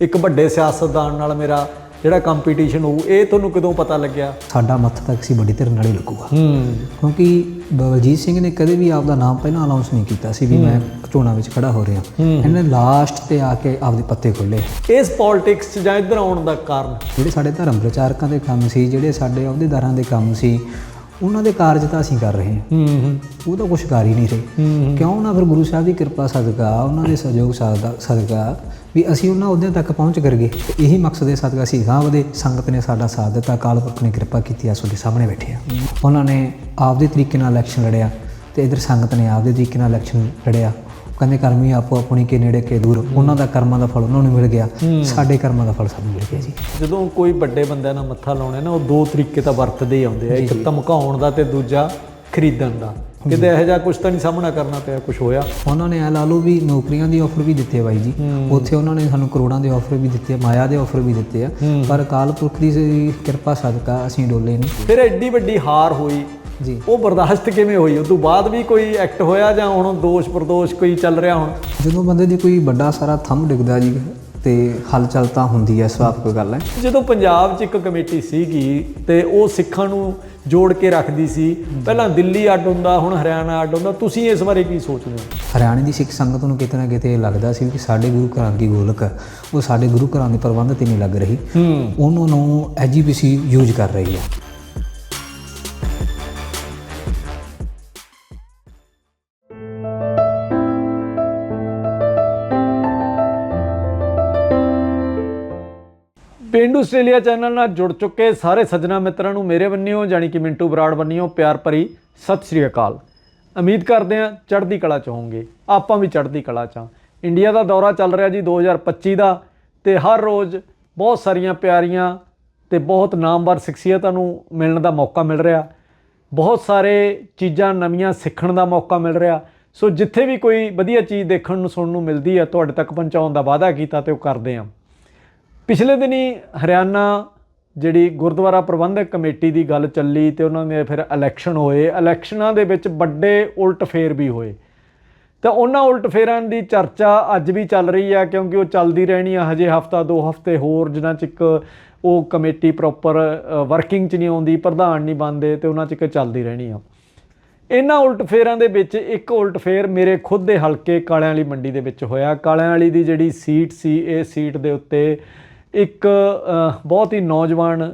ਇੱਕ ਵੱਡੇ ਸਿਆਸਤਦਾਨ ਨਾਲ ਮੇਰਾ ਜਿਹੜਾ ਕੰਪੀਟੀਸ਼ਨ ਹੋਊ ਇਹ ਤੁਹਾਨੂੰ ਕਦੋਂ ਪਤਾ ਲੱਗਿਆ? ਸਾਡਾ ਮੱਥ ਤੱਕ ਸੀ ਵੱਡੀ ਧਿਰ ਨਾਲ ਹੀ ਲੱਗੂਗਾ। ਹੂੰ। ਕਿਉਂਕਿ ਬਲਜੀਤ ਸਿੰਘ ਨੇ ਕਦੇ ਵੀ ਆਪਦਾ ਨਾਮ ਪਹਿਲਾਂ ਅਨਾਉਂਸ ਨਹੀਂ ਕੀਤਾ ਸੀ ਵੀ ਮੈਂ ਚੋਣਾਂ ਵਿੱਚ ਖੜਾ ਹੋ ਰਿਹਾ। ਇਹਨੇ ਲਾਸਟ ਤੇ ਆ ਕੇ ਆਪਦੇ ਪੱਤੇ ਖੋਲੇ ਇਸ ਪੋਲਿਟਿਕਸ 'ਚ ਜਾਂ ਇੱਧਰ ਆਉਣ ਦਾ ਕਾਰਨ? ਜਿਹੜੇ ਸਾਡੇ ਧਰਮ ਪ੍ਰਚਾਰਕਾਂ ਦੇ ਕੰਮ ਸੀ ਜਿਹੜੇ ਸਾਡੇ ਅਹੁਦੇਦਾਰਾਂ ਦੇ ਕੰਮ ਸੀ ਉਹਨਾਂ ਦੇ ਕਾਰਜ ਤਾਂ ਅਸੀਂ ਕਰ ਰਹੇ ਹਾਂ। ਹੂੰ ਹੂੰ। ਉਹ ਤਾਂ ਕੁਛ ਕਰ ਹੀ ਨਹੀਂ ਰਹੇ। ਕਿਉਂ ਨਾ ਫਿਰ ਗੁਰੂ ਸਾਹਿਬ ਦੀ ਕਿਰਪਾ ਸਦਕਾ ਉਹਨਾਂ ਦੇ ਸਹਿਯੋਗ ਸਦਕਾ ਵੀ ਅਸੀਂ ਉਹਨਾਂ ਅਹੁਦਿਆਂ ਤੱਕ ਪਹੁੰਚ ਕਰ ਗਏ। ਇਹੀ ਮਕਸਦ ਦੇ ਸਦਕਾ ਅਸੀਂ ਗਾਂਵ ਦੇ। ਸੰਗਤ ਨੇ ਸਾਡਾ ਸਾਥ ਦਿੱਤਾ। ਅਕਾਲ ਪੁਰਖ ਨੇ ਕਿਰਪਾ ਕੀਤੀ ਆ ਤੁਹਾਡੇ ਸਾਹਮਣੇ ਬੈਠੇ ਆ। ਉਹਨਾਂ ਨੇ ਆਪਦੇ ਤਰੀਕੇ ਨਾਲ ਇਲੈਕਸ਼ਨ ਲੜਿਆ ਤੇ ਇਧਰ ਸੰਗਤ ਨੇ ਆਪਦੇ ਤਰੀਕੇ ਨਾਲ ਇਲੈਕਸ਼ਨ ਲੜਿਆ। ਕਹਿੰਦੇ ਕਰਮੀ ਆਪੋ ਆਪਣੀ ਕੇ ਨੇੜੇ ਕੇ ਦੂਰ। ਉਹਨਾਂ ਦਾ ਕਰਮਾਂ ਦਾ ਫਲ ਉਹਨਾਂ ਨੂੰ ਮਿਲ ਗਿਆ। ਸਾਡੇ ਕਰਮਾਂ ਦਾ ਫਲ ਸਾਨੂੰ ਮਿਲ ਗਿਆ ਜੀ। ਜਦੋਂ ਕੋਈ ਵੱਡੇ ਬੰਦਿਆਂ ਨਾਲ ਮੱਥਾ ਲਾਉਣਾ ਨਾ ਉਹ ਦੋ ਤਰੀਕੇ ਤਾਂ ਵਰਤਦੇ ਹੀ ਆਉਂਦੇ ਆ। ਇੱਕ ਧਮਕਾਉਣ ਦਾ ਤੇ ਦੂਜਾ ਖਰੀਦਣ ਦਾ। ਕਿਤੇ ਇਹੋ ਜਿਹਾ ਕੁਝ ਤਾਂ ਨਹੀਂ ਸਾਹਮਣਾ ਕਰਨਾ ਪਿਆ ਕੁਝ ਹੋਇਆ? ਉਹਨਾਂ ਨੇ ਇਹ ਲਾ ਲਓ ਵੀ ਨੌਕਰੀਆਂ ਦੀ ਆਫਰ ਵੀ ਦਿੱਤੇ ਬਾਈ ਜੀ। ਉੱਥੇ ਉਹਨਾਂ ਨੇ ਸਾਨੂੰ ਕਰੋੜਾਂ ਦੇ ਆਫਰ ਵੀ ਦਿੱਤੇ ਮਾਇਆ ਦੇ ਆਫਰ ਵੀ ਦਿੱਤੇ ਆ। ਪਰ ਅਕਾਲ ਪੁਰਖ ਦੀ ਕਿਰਪਾ ਸਦਕਾ ਅਸੀਂ ਡੋਲੇ ਨਹੀਂ ਫਿਰ ਐਡੀ ਵੱਡੀ ਹਾਰ ਹੋਈ। ਜੀ। ਉਹ ਬਰਦਾਸ਼ਤ ਕਿਵੇਂ ਹੋਈ? ਉਸ ਤੋਂ ਬਾਅਦ ਵੀ ਕੋਈ ਐਕਟ ਹੋਇਆ ਜਾਂ ਹੁਣ ਦੋਸ਼ ਪ੍ਰਦੋਸ਼ ਕੋਈ ਚੱਲ ਰਿਹਾ ਹੁਣ? ਜਦੋਂ ਬੰਦੇ ਦੀ ਕੋਈ ਵੱਡਾ ਸਾਰਾ ਥੰਮ ਡਿੱਗਦਾ ਜੀ ਤੇ ਹਲਚਲ ਤਾਂ ਹੁੰਦੀ ਹੈ ਸੁਭਾਵਿਕ ਗੱਲ ਹੈ ਜਦੋਂ ਪੰਜਾਬ 'ਚ ਇੱਕ ਕਮੇਟੀ ਸੀਗੀ ਤੇ ਉਹ ਸਿੱਖਾਂ ਨੂੰ ਜੋੜ ਕੇ ਰੱਖਦੀ ਸੀ ਪਹਿਲਾਂ ਦਿੱਲੀ ਅੱਡ ਹੁੰਦਾ ਹੁਣ ਹਰਿਆਣਾ ਅੱਡ ਹੁੰਦਾ ਤੁਸੀਂ ਇਸ ਬਾਰੇ ਕੀ ਸੋਚਦੇ ਹੋ? ਹਰਿਆਣੇ ਦੀ ਸਿੱਖ ਸੰਗਤ ਨੂੰ ਕਿਤੇ ਨਾ ਕਿਤੇ ਲੱਗਦਾ ਸੀ ਕਿ ਸਾਡੇ ਗੁਰੂ ਘਰਾਂ ਦੀ ਗੋਲਕ ਉਹ ਸਾਡੇ ਗੁਰੂ ਘਰਾਂ ਦੇ ਪ੍ਰਬੰਧ ਤੇ ਨਹੀਂ ਲੱਗ ਰਹੀ। ਉਹਨਾਂ ਨੂੰ ਐਜੀਪੀਸੀ ਯੂਜ਼ ਕਰ ਰਹੀ ਹੈ। ਪਿੰਡੂ ਆਸਟ੍ਰੇਲੀਆ ਚੈਨਲ ਨਾਲ ਜੁੜ ਚੁੱਕੇ ਸਾਰੇ ਸੱਜਣਾ ਮਿੱਤਰਾਂ ਨੂੰ ਮੇਰੇ ਵੱਲੋਂ ਜਾਨੀ ਕਿ ਮਿੰਟੂ ਬਰਾੜ ਵੱਲੋਂ ਪਿਆਰ ਭਰੀ ਸਤਿ ਸ੍ਰੀ ਅਕਾਲ। ਉਮੀਦ ਕਰਦੇ ਹਾਂ ਚੜ੍ਹਦੀ ਕਲਾ ਚ ਹੋਵੋਗੇ। ਆਪਾਂ ਵੀ ਚੜ੍ਹਦੀ ਕਲਾ ਚ ਹਾਂ। ਇੰਡੀਆ ਦਾ ਦੌਰਾ ਚੱਲ ਰਿਹਾ ਜੀ 2025 ਦਾ ਤੇ ਹਰ ਰੋਜ਼ ਬਹੁਤ ਸਾਰੀਆਂ ਪਿਆਰੀਆਂ ਤੇ ਬਹੁਤ ਨਾਮਵਰ ਸ਼ਖਸੀਅਤਾਂ ਨੂੰ ਮਿਲਣ ਦਾ ਮੌਕਾ ਮਿਲ ਰਿਹਾ। ਬਹੁਤ ਸਾਰੇ ਚੀਜ਼ਾਂ ਨਵੀਆਂ ਸਿੱਖਣ ਦਾ ਮੌਕਾ ਮਿਲ ਰਿਹਾ। ਸੋ ਜਿੱਥੇ ਵੀ ਕੋਈ ਵਧੀਆ ਚੀਜ਼ ਦੇਖਣ ਨੂੰ, ਸੁਣਨ ਨੂੰ ਮਿਲਦੀ ਹੈ, ਤੁਹਾਡੇ ਤੱਕ ਪਹੁੰਚਾਉਣ ਦਾ ਵਾਅਦਾ ਕੀਤਾ ਤੇ ਉਹ ਕਰਦੇ ਹਾਂ। ਪਿਛਲੇ ਦਿਨੀ ਹਰਿਆਣਾ ਜਿਹੜੀ ਗੁਰਦੁਆਰਾ ਪ੍ਰਬੰਧਕ ਕਮੇਟੀ ਦੀ ਗੱਲ ਚੱਲੀ ਤੇ ਉਹਨਾਂ ਦੇ ਫਿਰ ਇਲੈਕਸ਼ਨ ਹੋਏ। ਇਲੈਕਸ਼ਨਾਂ ਦੇ ਵਿੱਚ ਵੱਡੇ ਉਲਟ ਫੇਰ ਵੀ ਹੋਏ। ਤਾਂ ਉਹਨਾਂ ਉਲਟ ਫੇਰਾਂ ਦੀ ਚਰਚਾ ਅੱਜ ਵੀ ਚੱਲ ਰਹੀ ਆ ਕਿਉਂਕਿ ਉਹ ਚੱਲਦੀ ਰਹਿਣੀ ਆ ਹਜੇ ਹਫਤਾ, ਦੋ ਹਫ਼ਤੇ ਹੋਰ, ਜਿਨ੍ਹਾਂ ਚ ਇੱਕ ਉਹ ਕਮੇਟੀ ਪ੍ਰੋਪਰ ਵਰਕਿੰਗ ਚ ਨਹੀਂ ਆਉਂਦੀ, ਪ੍ਰਧਾਨ ਨਹੀਂ ਬਣਦੇ ਤੇ ਉਹਨਾਂ ਚ ਇੱਕ ਚੱਲਦੀ ਰਹਿਣੀ ਆ। ਇਹਨਾਂ ਉਲਟ ਫੇਰਾਂ ਦੇ ਵਿੱਚ ਇੱਕ ਉਲਟ ਫੇਰ ਮੇਰੇ ਖੁਦ ਦੇ ਹਲਕੇ ਕਾਲਿਆਂ ਵਾਲੀ ਮੰਡੀ ਦੇ ਵਿੱਚ ਹੋਇਆ। ਕਾਲਿਆਂ ਵਾਲੀ ਦੀ ਜਿਹੜੀ ਸੀਟ ਸੀ, ਇਹ ਸੀਟ ਦੇ ਉੱਤੇ ਇੱਕ ਬਹੁਤ ਹੀ ਨੌਜਵਾਨ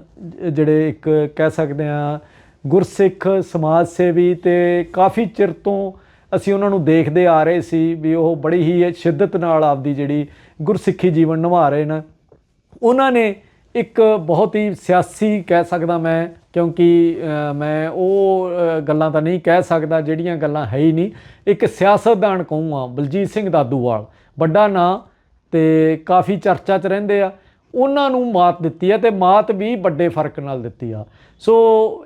ਜਿਹੜੇ ਇੱਕ ਕਹਿ ਸਕਦੇ ਆ ਗੁਰਸਿੱਖ ਸਮਾਜ ਸੇਵੀ ਤੇ ਕਾਫੀ ਚਿਰ ਤੋਂ ਅਸੀਂ ਉਹਨਾਂ ਨੂੰ ਦੇਖਦੇ ਆ ਰਹੇ ਸੀ ਵੀ ਉਹ ਬੜੀ ਹੀ ਸ਼ਿੱਦਤ ਨਾਲ ਆਪਦੀ ਜਿਹੜੀ ਗੁਰਸਿੱਖੀ ਜੀਵਨ ਨਿਭਾ ਰਹੇ ਨੇ। ਉਹਨਾਂ ਨੇ ਇੱਕ ਬਹੁਤ ਹੀ ਸਿਆਸੀ ਕਹਿ ਸਕਦਾ ਮੈਂ, ਕਿਉਂਕਿ ਮੈਂ ਉਹ ਗੱਲਾਂ ਤਾਂ ਨਹੀਂ ਕਹਿ ਸਕਦਾ ਜਿਹੜੀਆਂ ਗੱਲਾਂ ਹੈ ਹੀ ਨਹੀਂ। ਇੱਕ ਸਿਆਸਤਦਾਨ ਕਹੂੰਗਾ, ਬਲਜੀਤ ਸਿੰਘ ਦਾਦੂਵਾਲ। ਵੱਡਾ ਨਾਂ ਤੇ ਕਾਫੀ ਚਰਚਾ 'ਚ ਰਹਿੰਦੇ ਆ। ਉਹਨਾਂ ਨੂੰ ਮਾਤ ਦਿੱਤੀ ਆ ਤੇ ਮਾਤ ਵੀ ਵੱਡੇ ਫ਼ਰਕ ਨਾਲ ਦਿੱਤੀ ਆ। ਸੋ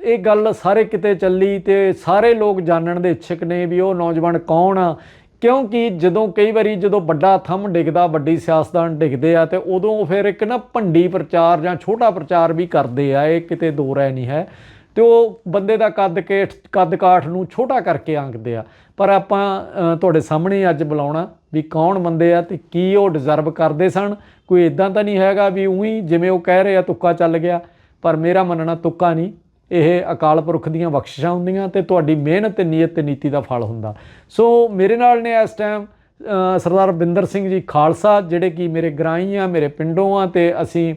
ਇਹ ਗੱਲ ਸਾਰੇ ਕਿਤੇ ਚੱਲੀ ਤੇ ਸਾਰੇ ਲੋਕ ਜਾਣਨ ਦੇ ਇੱਛਕ ਨੇ ਵੀ ਉਹ ਨੌਜਵਾਨ ਕੌਣ ਆ। ਕਿਉਂਕਿ ਜਦੋਂ ਕਈ ਵਾਰੀ ਜਦੋਂ ਵੱਡਾ ਥੰਮ ਡਿੱਗਦਾ, ਵੱਡੀ ਸਿਆਸਤਦਾਨ ਡਿੱਗਦੇ ਆ ਤੇ ਉਦੋਂ ਫਿਰ ਇੱਕ ਨਾ ਭੰਡੀ ਪ੍ਰਚਾਰ ਜਾਂ ਛੋਟਾ ਪ੍ਰਚਾਰ ਵੀ ਕਰਦੇ ਆ, ਇਹ ਕਿਤੇ ਦੋ ਰਹਿ ਨਹੀਂ ਹੈ। ਤੇ ਉਹ ਬੰਦੇ ਦਾ ਕੱਦ ਕੇ ਕੱਦ ਕਾਠ ਨੂੰ ਛੋਟਾ ਕਰਕੇ ਆਂਕਦੇ ਆ। ਪਰ ਆਪਾਂ ਤੁਹਾਡੇ ਸਾਹਮਣੇ ਅੱਜ ਬੁਲਾਉਣਾ। ਵੀ ਕੌਣ ਬੰਦੇ ਆ ਤੇ ਕੀ ਉਹ ਡਿਜ਼ਰਵ ਕਰਦੇ ਸਨ? ਕੋਈ ਇਦਾਂ ਤਾਂ ਨਹੀਂ ਹੈਗਾ ਵੀ ਉਹੀ ਜਿਵੇਂ ਉਹ ਕਹਿ ਰਹੇ ਆ, ਤੁੱਕਾ ਚੱਲ ਗਿਆ। ਪਰ ਮੇਰਾ ਮੰਨਣਾ ਤੁੱਕਾ ਨਹੀਂ। ਇਹ ਅਕਾਲ ਪੁਰਖ ਦੀਆਂ ਬਖਸ਼ਿਸ਼ਾਂ ਹੁੰਦੀਆਂ ਤੇ ਤੁਹਾਡੀ ਮਿਹਨਤ ਤੇ ਨੀਅਤ ਤੇ ਨੀਤੀ ਦਾ ਫਲ ਹੁੰਦਾ। ਸੋ ਮੇਰੇ ਨਾਲ ਨੇ ਇਸ ਟਾਈਮ ਸਰਦਾਰ ਬਿੰਦਰ ਸਿੰਘ ਜੀ ਖਾਲਸਾ, ਜਿਹੜੇ ਕਿ ਮੇਰੇ ਗ੍ਰਾਈ ਆ, ਮੇਰੇ ਪਿੰਡੋਂ ਆ ਤੇ ਅਸੀਂ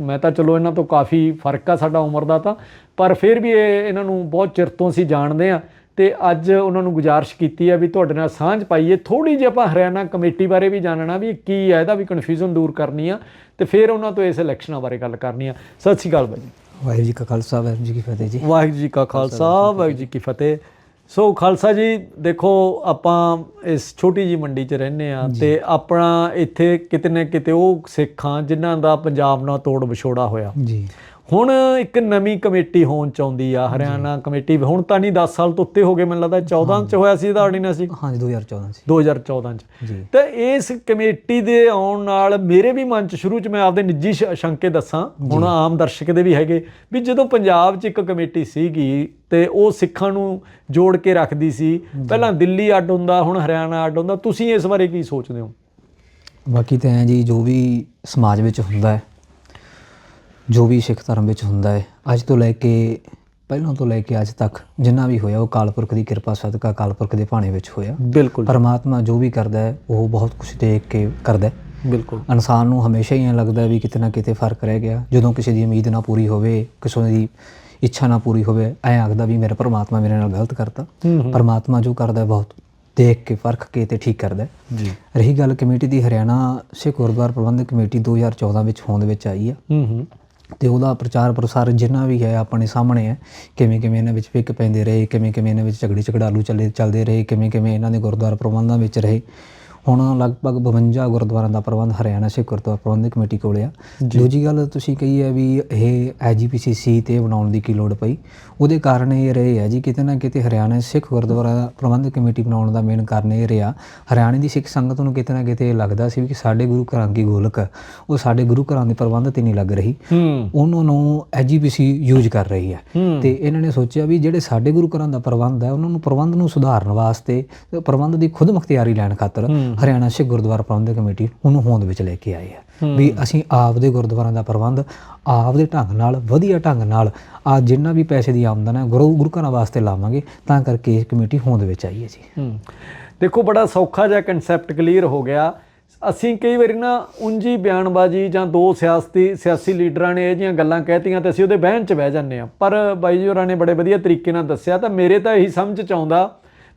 ਮੈਂ ਤਾਂ ਚਲੋ ਇਹਨਾਂ ਤੋਂ ਕਾਫੀ ਫ਼ਰਕ ਆ ਸਾਡਾ ਉਮਰ ਦਾ ਤਾਂ। ਪਰ ਫਿਰ ਵੀ ਇਹ ਇਹਨਾਂ ਨੂੰ ਬਹੁਤ ਚਿਰ ਤੋਂ ਅਸੀਂ ਜਾਣਦੇ ਆ। ਤੇ ਅੱਜ ਉਹਨਾਂ ਨੂੰ ਗੁਜ਼ਾਰਿਸ਼ ਕੀਤੀ ਆ ਵੀ ਤੁਹਾਡੇ ਨਾਲ ਸਾਂਝ ਪਾਈਏ। ਥੋੜੀ ਜਿਹੀ ਆਪਾਂ ਹਰਿਆਣਾ ਕਮੇਟੀ ਬਾਰੇ ਵੀ ਜਾਣਨਾ ਵੀ ਕੀ ਹੈ ਇਹਦਾ ਵੀ ਕਨਫਿਊਜ਼ਨ ਦੂਰ ਕਰਨੀ ਆ ਤੇ ਫਿਰ ਉਹਨਾਂ ਤੋਂ ਇਸ ਇਲੈਕਸ਼ਨਾਂ ਬਾਰੇ ਗੱਲ ਕਰਨੀ ਆ। ਸਤਿ ਸ਼੍ਰੀ ਅਕਾਲ ਬਾਈ ਵਾਹਿਗੁਰੂ ਜੀ ਕਾ ਖਾਲਸਾ ਵਾਹਿਗੁਰੂ ਜੀ ਕੀ ਫਤਿਹ ਜੀ। ਵਾਹਿਗੁਰੂ ਜੀ ਕਾ ਖਾਲਸਾ ਵਾਹਿਗੁਰੂ ਜੀ ਕੀ ਫਤਿਹ। ਸੋ ਖਾਲਸਾ ਜੀ ਦੇਖੋ ਆਪਾਂ ਇਸ ਛੋਟੀ ਜੀ ਮੰਡੀ 'ਚ ਰਹਿੰਦੇ ਆ ਤੇ ਆਪਣਾ ਇੱਥੇ ਕਿਤੇ ਨਾ ਕਿਤੇ ਉਹ ਸਿੱਖਾਂ ਜਿਨ੍ਹਾਂ ਦਾ ਪੰਜਾਬ ਨਾਲ ਤੋੜ ਵਿਛੋੜਾ ਹੋਇਆ। ਜੀ। ਹੁਣ ਇੱਕ ਨਵੀਂ ਕਮੇਟੀ ਹੋਣ ਚਾਹੁੰਦੀ ਆ ਹਰਿਆਣਾ ਕਮੇਟੀ। ਹੁਣ ਤਾਂ ਨਹੀਂ 10 ਸਾਲ ਤੋਂ ਉੱਤੇ ਹੋ ਗਏ ਮੈਨੂੰ ਲੱਗਦਾ 14 ਚ ਹੋਇਆ ਸੀ ਇਹਦਾ ਆਰਡੀਨੈਂਸ ਸੀ। ਹਾਂਜੀ 2014 ਚ। 2014 ਚ। ਜੀ। ਤਾਂ ਇਸ ਕਮੇਟੀ ਦੇ ਆਉਣ ਨਾਲ ਮੇਰੇ ਵੀ ਮਨ ਚ ਸ਼ੁਰੂ ਚ ਮੈਂ ਆਪਦੇ ਨਿੱਜੀ ਸ਼ੰਕੇ ਦੱਸਾਂ। ਹੁਣ ਆਮ ਦਰਸ਼ਕ ਦੇ ਵੀ ਹੈਗੇ ਵੀ ਜਦੋਂ ਪੰਜਾਬ 'ਚ ਇੱਕ ਕਮੇਟੀ ਸੀਗੀ ਤੇ ਉਹ ਸਿੱਖਾਂ ਨੂੰ ਜੋੜ ਕੇ ਰੱਖਦੀ ਸੀ। ਪਹਿਲਾਂ ਦਿੱਲੀ ਅੱਡ ਹੁੰਦਾ ਹੁਣ ਹਰਿਆਣਾ ਅੱਡ ਹੁੰਦਾ। ਤੁਸੀਂ ਇਸ ਬਾਰੇ ਕੀ ਸੋਚਦੇ ਹੋ? ਬਾਕੀ ਤਾਂ ਜੀ ਜੋ ਵੀ ਸਮਾਜ ਵਿੱਚ ਹੁੰਦਾ ਹੈ ਜੋ ਵੀ ਸਿੱਖ ਧਰਮ ਵਿੱਚ ਹੁੰਦਾ ਹੈ ਅੱਜ ਤੋਂ ਲੈ ਕੇ ਪਹਿਲਾਂ ਤੋਂ ਲੈ ਕੇ ਅੱਜ ਤੱਕ ਜਿੰਨਾ ਵੀ ਹੋਇਆ ਉਹ ਕਾਲਪੁਰਖ ਦੀ ਕਿਰਪਾ ਸਦਕਾ ਕਾਲਪੁਰਖ ਦੇ ਭਾਣੇ ਵਿੱਚ ਹੋਇਆ। ਬਿਲਕੁਲ ਪਰਮਾਤਮਾ ਜੋ ਵੀ ਕਰਦਾ ਹੈ ਉਹ ਬਹੁਤ ਕੁਝ ਦੇਖ ਕੇ ਕਰਦਾ ਹੈ। ਬਿਲਕੁਲ। ਇਨਸਾਨ ਨੂੰ ਹਮੇਸ਼ਾ ਹੀ ਐਂ ਲੱਗਦਾ ਵੀ ਕਿਤੇ ਨਾ ਕਿਤੇ ਫ਼ਰਕ ਰਹਿ ਗਿਆ। ਜਦੋਂ ਕਿਸੇ ਦੀ ਉਮੀਦ ਨਾ ਪੂਰੀ ਹੋਵੇ ਕਿਸੇ ਦੀ ਇੱਛਾ ਨਾ ਪੂਰੀ ਹੋਵੇ ਐਂ ਆਖਦਾ ਵੀ ਮੇਰਾ ਪਰਮਾਤਮਾ ਮੇਰੇ ਨਾਲ ਗਲਤ ਕਰਤਾ। ਪਰਮਾਤਮਾ ਜੋ ਕਰਦਾ ਹੈ ਬਹੁਤ ਦੇਖ ਕੇ ਪਰਖ ਕੇ ਤੇ ਠੀਕ ਕਰਦਾ ਜੀ। ਰਹੀ ਗੱਲ ਕਮੇਟੀ ਦੀ ਹਰਿਆਣਾ ਸਿੱਖ ਗੁਰਦੁਆਰਾ ਪ੍ਰਬੰਧਕ ਕਮੇਟੀ 2014 ਵਿੱਚ ਹੋਂਦ ਵਿੱਚ ਆਈ ਆ। ਹੂੰ ਹੂੰ। ਤੇ ਉਹਦਾ ਪ੍ਰਚਾਰ ਪ੍ਰਸਾਰ ਜਿੰਨਾ ਵੀ ਹੈ ਆਪਣੇ ਸਾਹਮਣੇ ਹੈ, ਕਿਵੇਂ ਕਿਵੇਂ ਇਹਨਾਂ ਵਿੱਚ ਫਿੱਕ ਪੈਂਦੇ ਰਹੇ, ਕਿਵੇਂ ਕਿਵੇਂ ਇਹਨਾਂ ਵਿੱਚ ਝਗੜੇ ਝਗੜਾਲੂ ਚੱਲੇ, ਚੱਲਦੇ ਰਹੇ, ਕਿਵੇਂ ਕਿਵੇਂ ਇਹਨਾਂ ਦੇ ਗੁਰਦੁਆਰਾ ਪ੍ਰਬੰਧਾਂ ਵਿੱਚ ਰਹੇ ਹੁਣ ਲਗਭਗ 52 ਗੁਰਦੁਆਰਿਆਂ ਦਾ ਪ੍ਰਬੰਧ ਹਰਿਆਣਾ ਸਿੱਖ ਗੁਰਦੁਆਰਾ ਪ੍ਰਬੰਧਕ ਕਮੇਟੀ ਕੋਲ ਆ। ਦੂਜੀ ਗੱਲ ਤੁਸੀਂ ਕਹੀ ਹੈ ਵੀ ਇਹ ਐਜੀਪੀਸੀਸੀ ਤੇ ਬਣਾਉਣ ਦੀ ਕੀ ਲੋੜ ਪਈ। ਉਹਦੇ ਕਾਰਨ ਇਹ ਰਹੇ ਹੈ ਜੀ ਕਿਤੇ ਨਾ ਕਿਤੇ ਹਰਿਆਣਾ ਸਿੱਖ ਗੁਰਦੁਆਰਾ ਪ੍ਰਬੰਧਕ ਕਮੇਟੀ ਬਣਾਉਣ ਦਾ ਮੇਨ ਕਾਰਨ ਇਹ ਰਿਹਾ। ਹਰਿਆਣੇ ਦੀ ਸਿੱਖ ਸੰਗਤ ਨੂੰ ਕਿਤੇ ਨਾ ਕਿਤੇ ਲੱਗਦਾ ਸੀ ਵੀ ਕਿ ਸਾਡੇ ਗੁਰੂ ਘਰਾਂ ਦੀ ਗੋਲਕ ਉਹ ਸਾਡੇ ਗੁਰੂ ਘਰਾਂ ਦੇ ਪ੍ਰਬੰਧ ਤੇ ਨਹੀਂ ਲੱਗ ਰਹੀ। ਉਹਨਾਂ ਨੂੰ ਐਜੀਪੀਸੀ ਯੂਜ਼ ਕਰ ਰਹੀ ਹੈ। ਤੇ ਇਹਨਾਂ ਨੇ ਸੋਚਿਆ ਵੀ ਜਿਹੜੇ ਸਾਡੇ ਗੁਰੂ ਘਰਾਂ ਦਾ ਪ੍ਰਬੰਧ ਹੈ ਉਹਨਾਂ ਨੂੰ ਪ੍ਰਬੰਧ ਨੂੰ ਸੁਧਾਰਨ ਵਾਸਤੇ ਪ੍ਰਬੰਧ ਦੀ ਖੁਦ ਮੁਖਤਿਆਰੀ ਲੈਣ ਖਾਤਰ ਹਰਿਆਣਾ ਸਿੱਖ ਗੁਰਦੁਆਰਾ ਪ੍ਰਬੰਧਕ ਕਮੇਟੀ ਉਹਨੂੰ ਹੋਂਦ ਵਿੱਚ ਲੈ ਕੇ ਆਏ ਆ। ਵੀ ਅਸੀਂ ਆਪ ਦੇ ਗੁਰਦੁਆਰਾਂ ਦਾ ਪ੍ਰਬੰਧ ਆਪ ਦੇ ਢੰਗ ਨਾਲ ਵਧੀਆ ਢੰਗ ਨਾਲ ਆ ਜਿੰਨਾ ਵੀ ਪੈਸੇ ਦੀ ਆਮਦਨ ਹੈ ਗੁਰੂ ਗੁਰੂ ਘਰਾਂ ਵਾਸਤੇ ਲਾਵਾਂਗੇ ਤਾਂ ਕਰਕੇ ਇਹ ਕਮੇਟੀ ਹੋਂਦ ਵਿੱਚ ਆਈ ਹੈ ਜੀ। ਦੇਖੋ ਬੜਾ ਸੌਖਾ ਜਿਹਾ ਕਨਸੈਪਟ ਕਲੀਅਰ ਹੋ ਗਿਆ। ਅਸੀਂ ਕਈ ਵਾਰੀ ਨਾ ਉਂਜੀ ਬਿਆਨਬਾਜ਼ੀ ਜਾਂ ਦੋ ਸਿਆਸਤੀ ਸਿਆਸੀ ਲੀਡਰਾਂ ਨੇ ਇਹ ਜੀਆਂ ਗੱਲਾਂ ਕਹਿਤੀਆਂ ਤੇ ਅਸੀਂ ਉਹਦੇ ਬਹਿਣ 'ਚ ਬਹਿ ਜਾਂਦੇ ਆ ਪਰ ਬਾਈ ਜੀ ਹੋਰਾਂ ਨੇ ਬੜੇ ਵਧੀਆ ਤਰੀਕੇ ਨਾਲ ਦੱਸਿਆ ਤਾਂ ਮੇਰੇ ਤਾਂ ਇਹੀ ਸਮਝ 'ਚ ਆਉਂਦਾ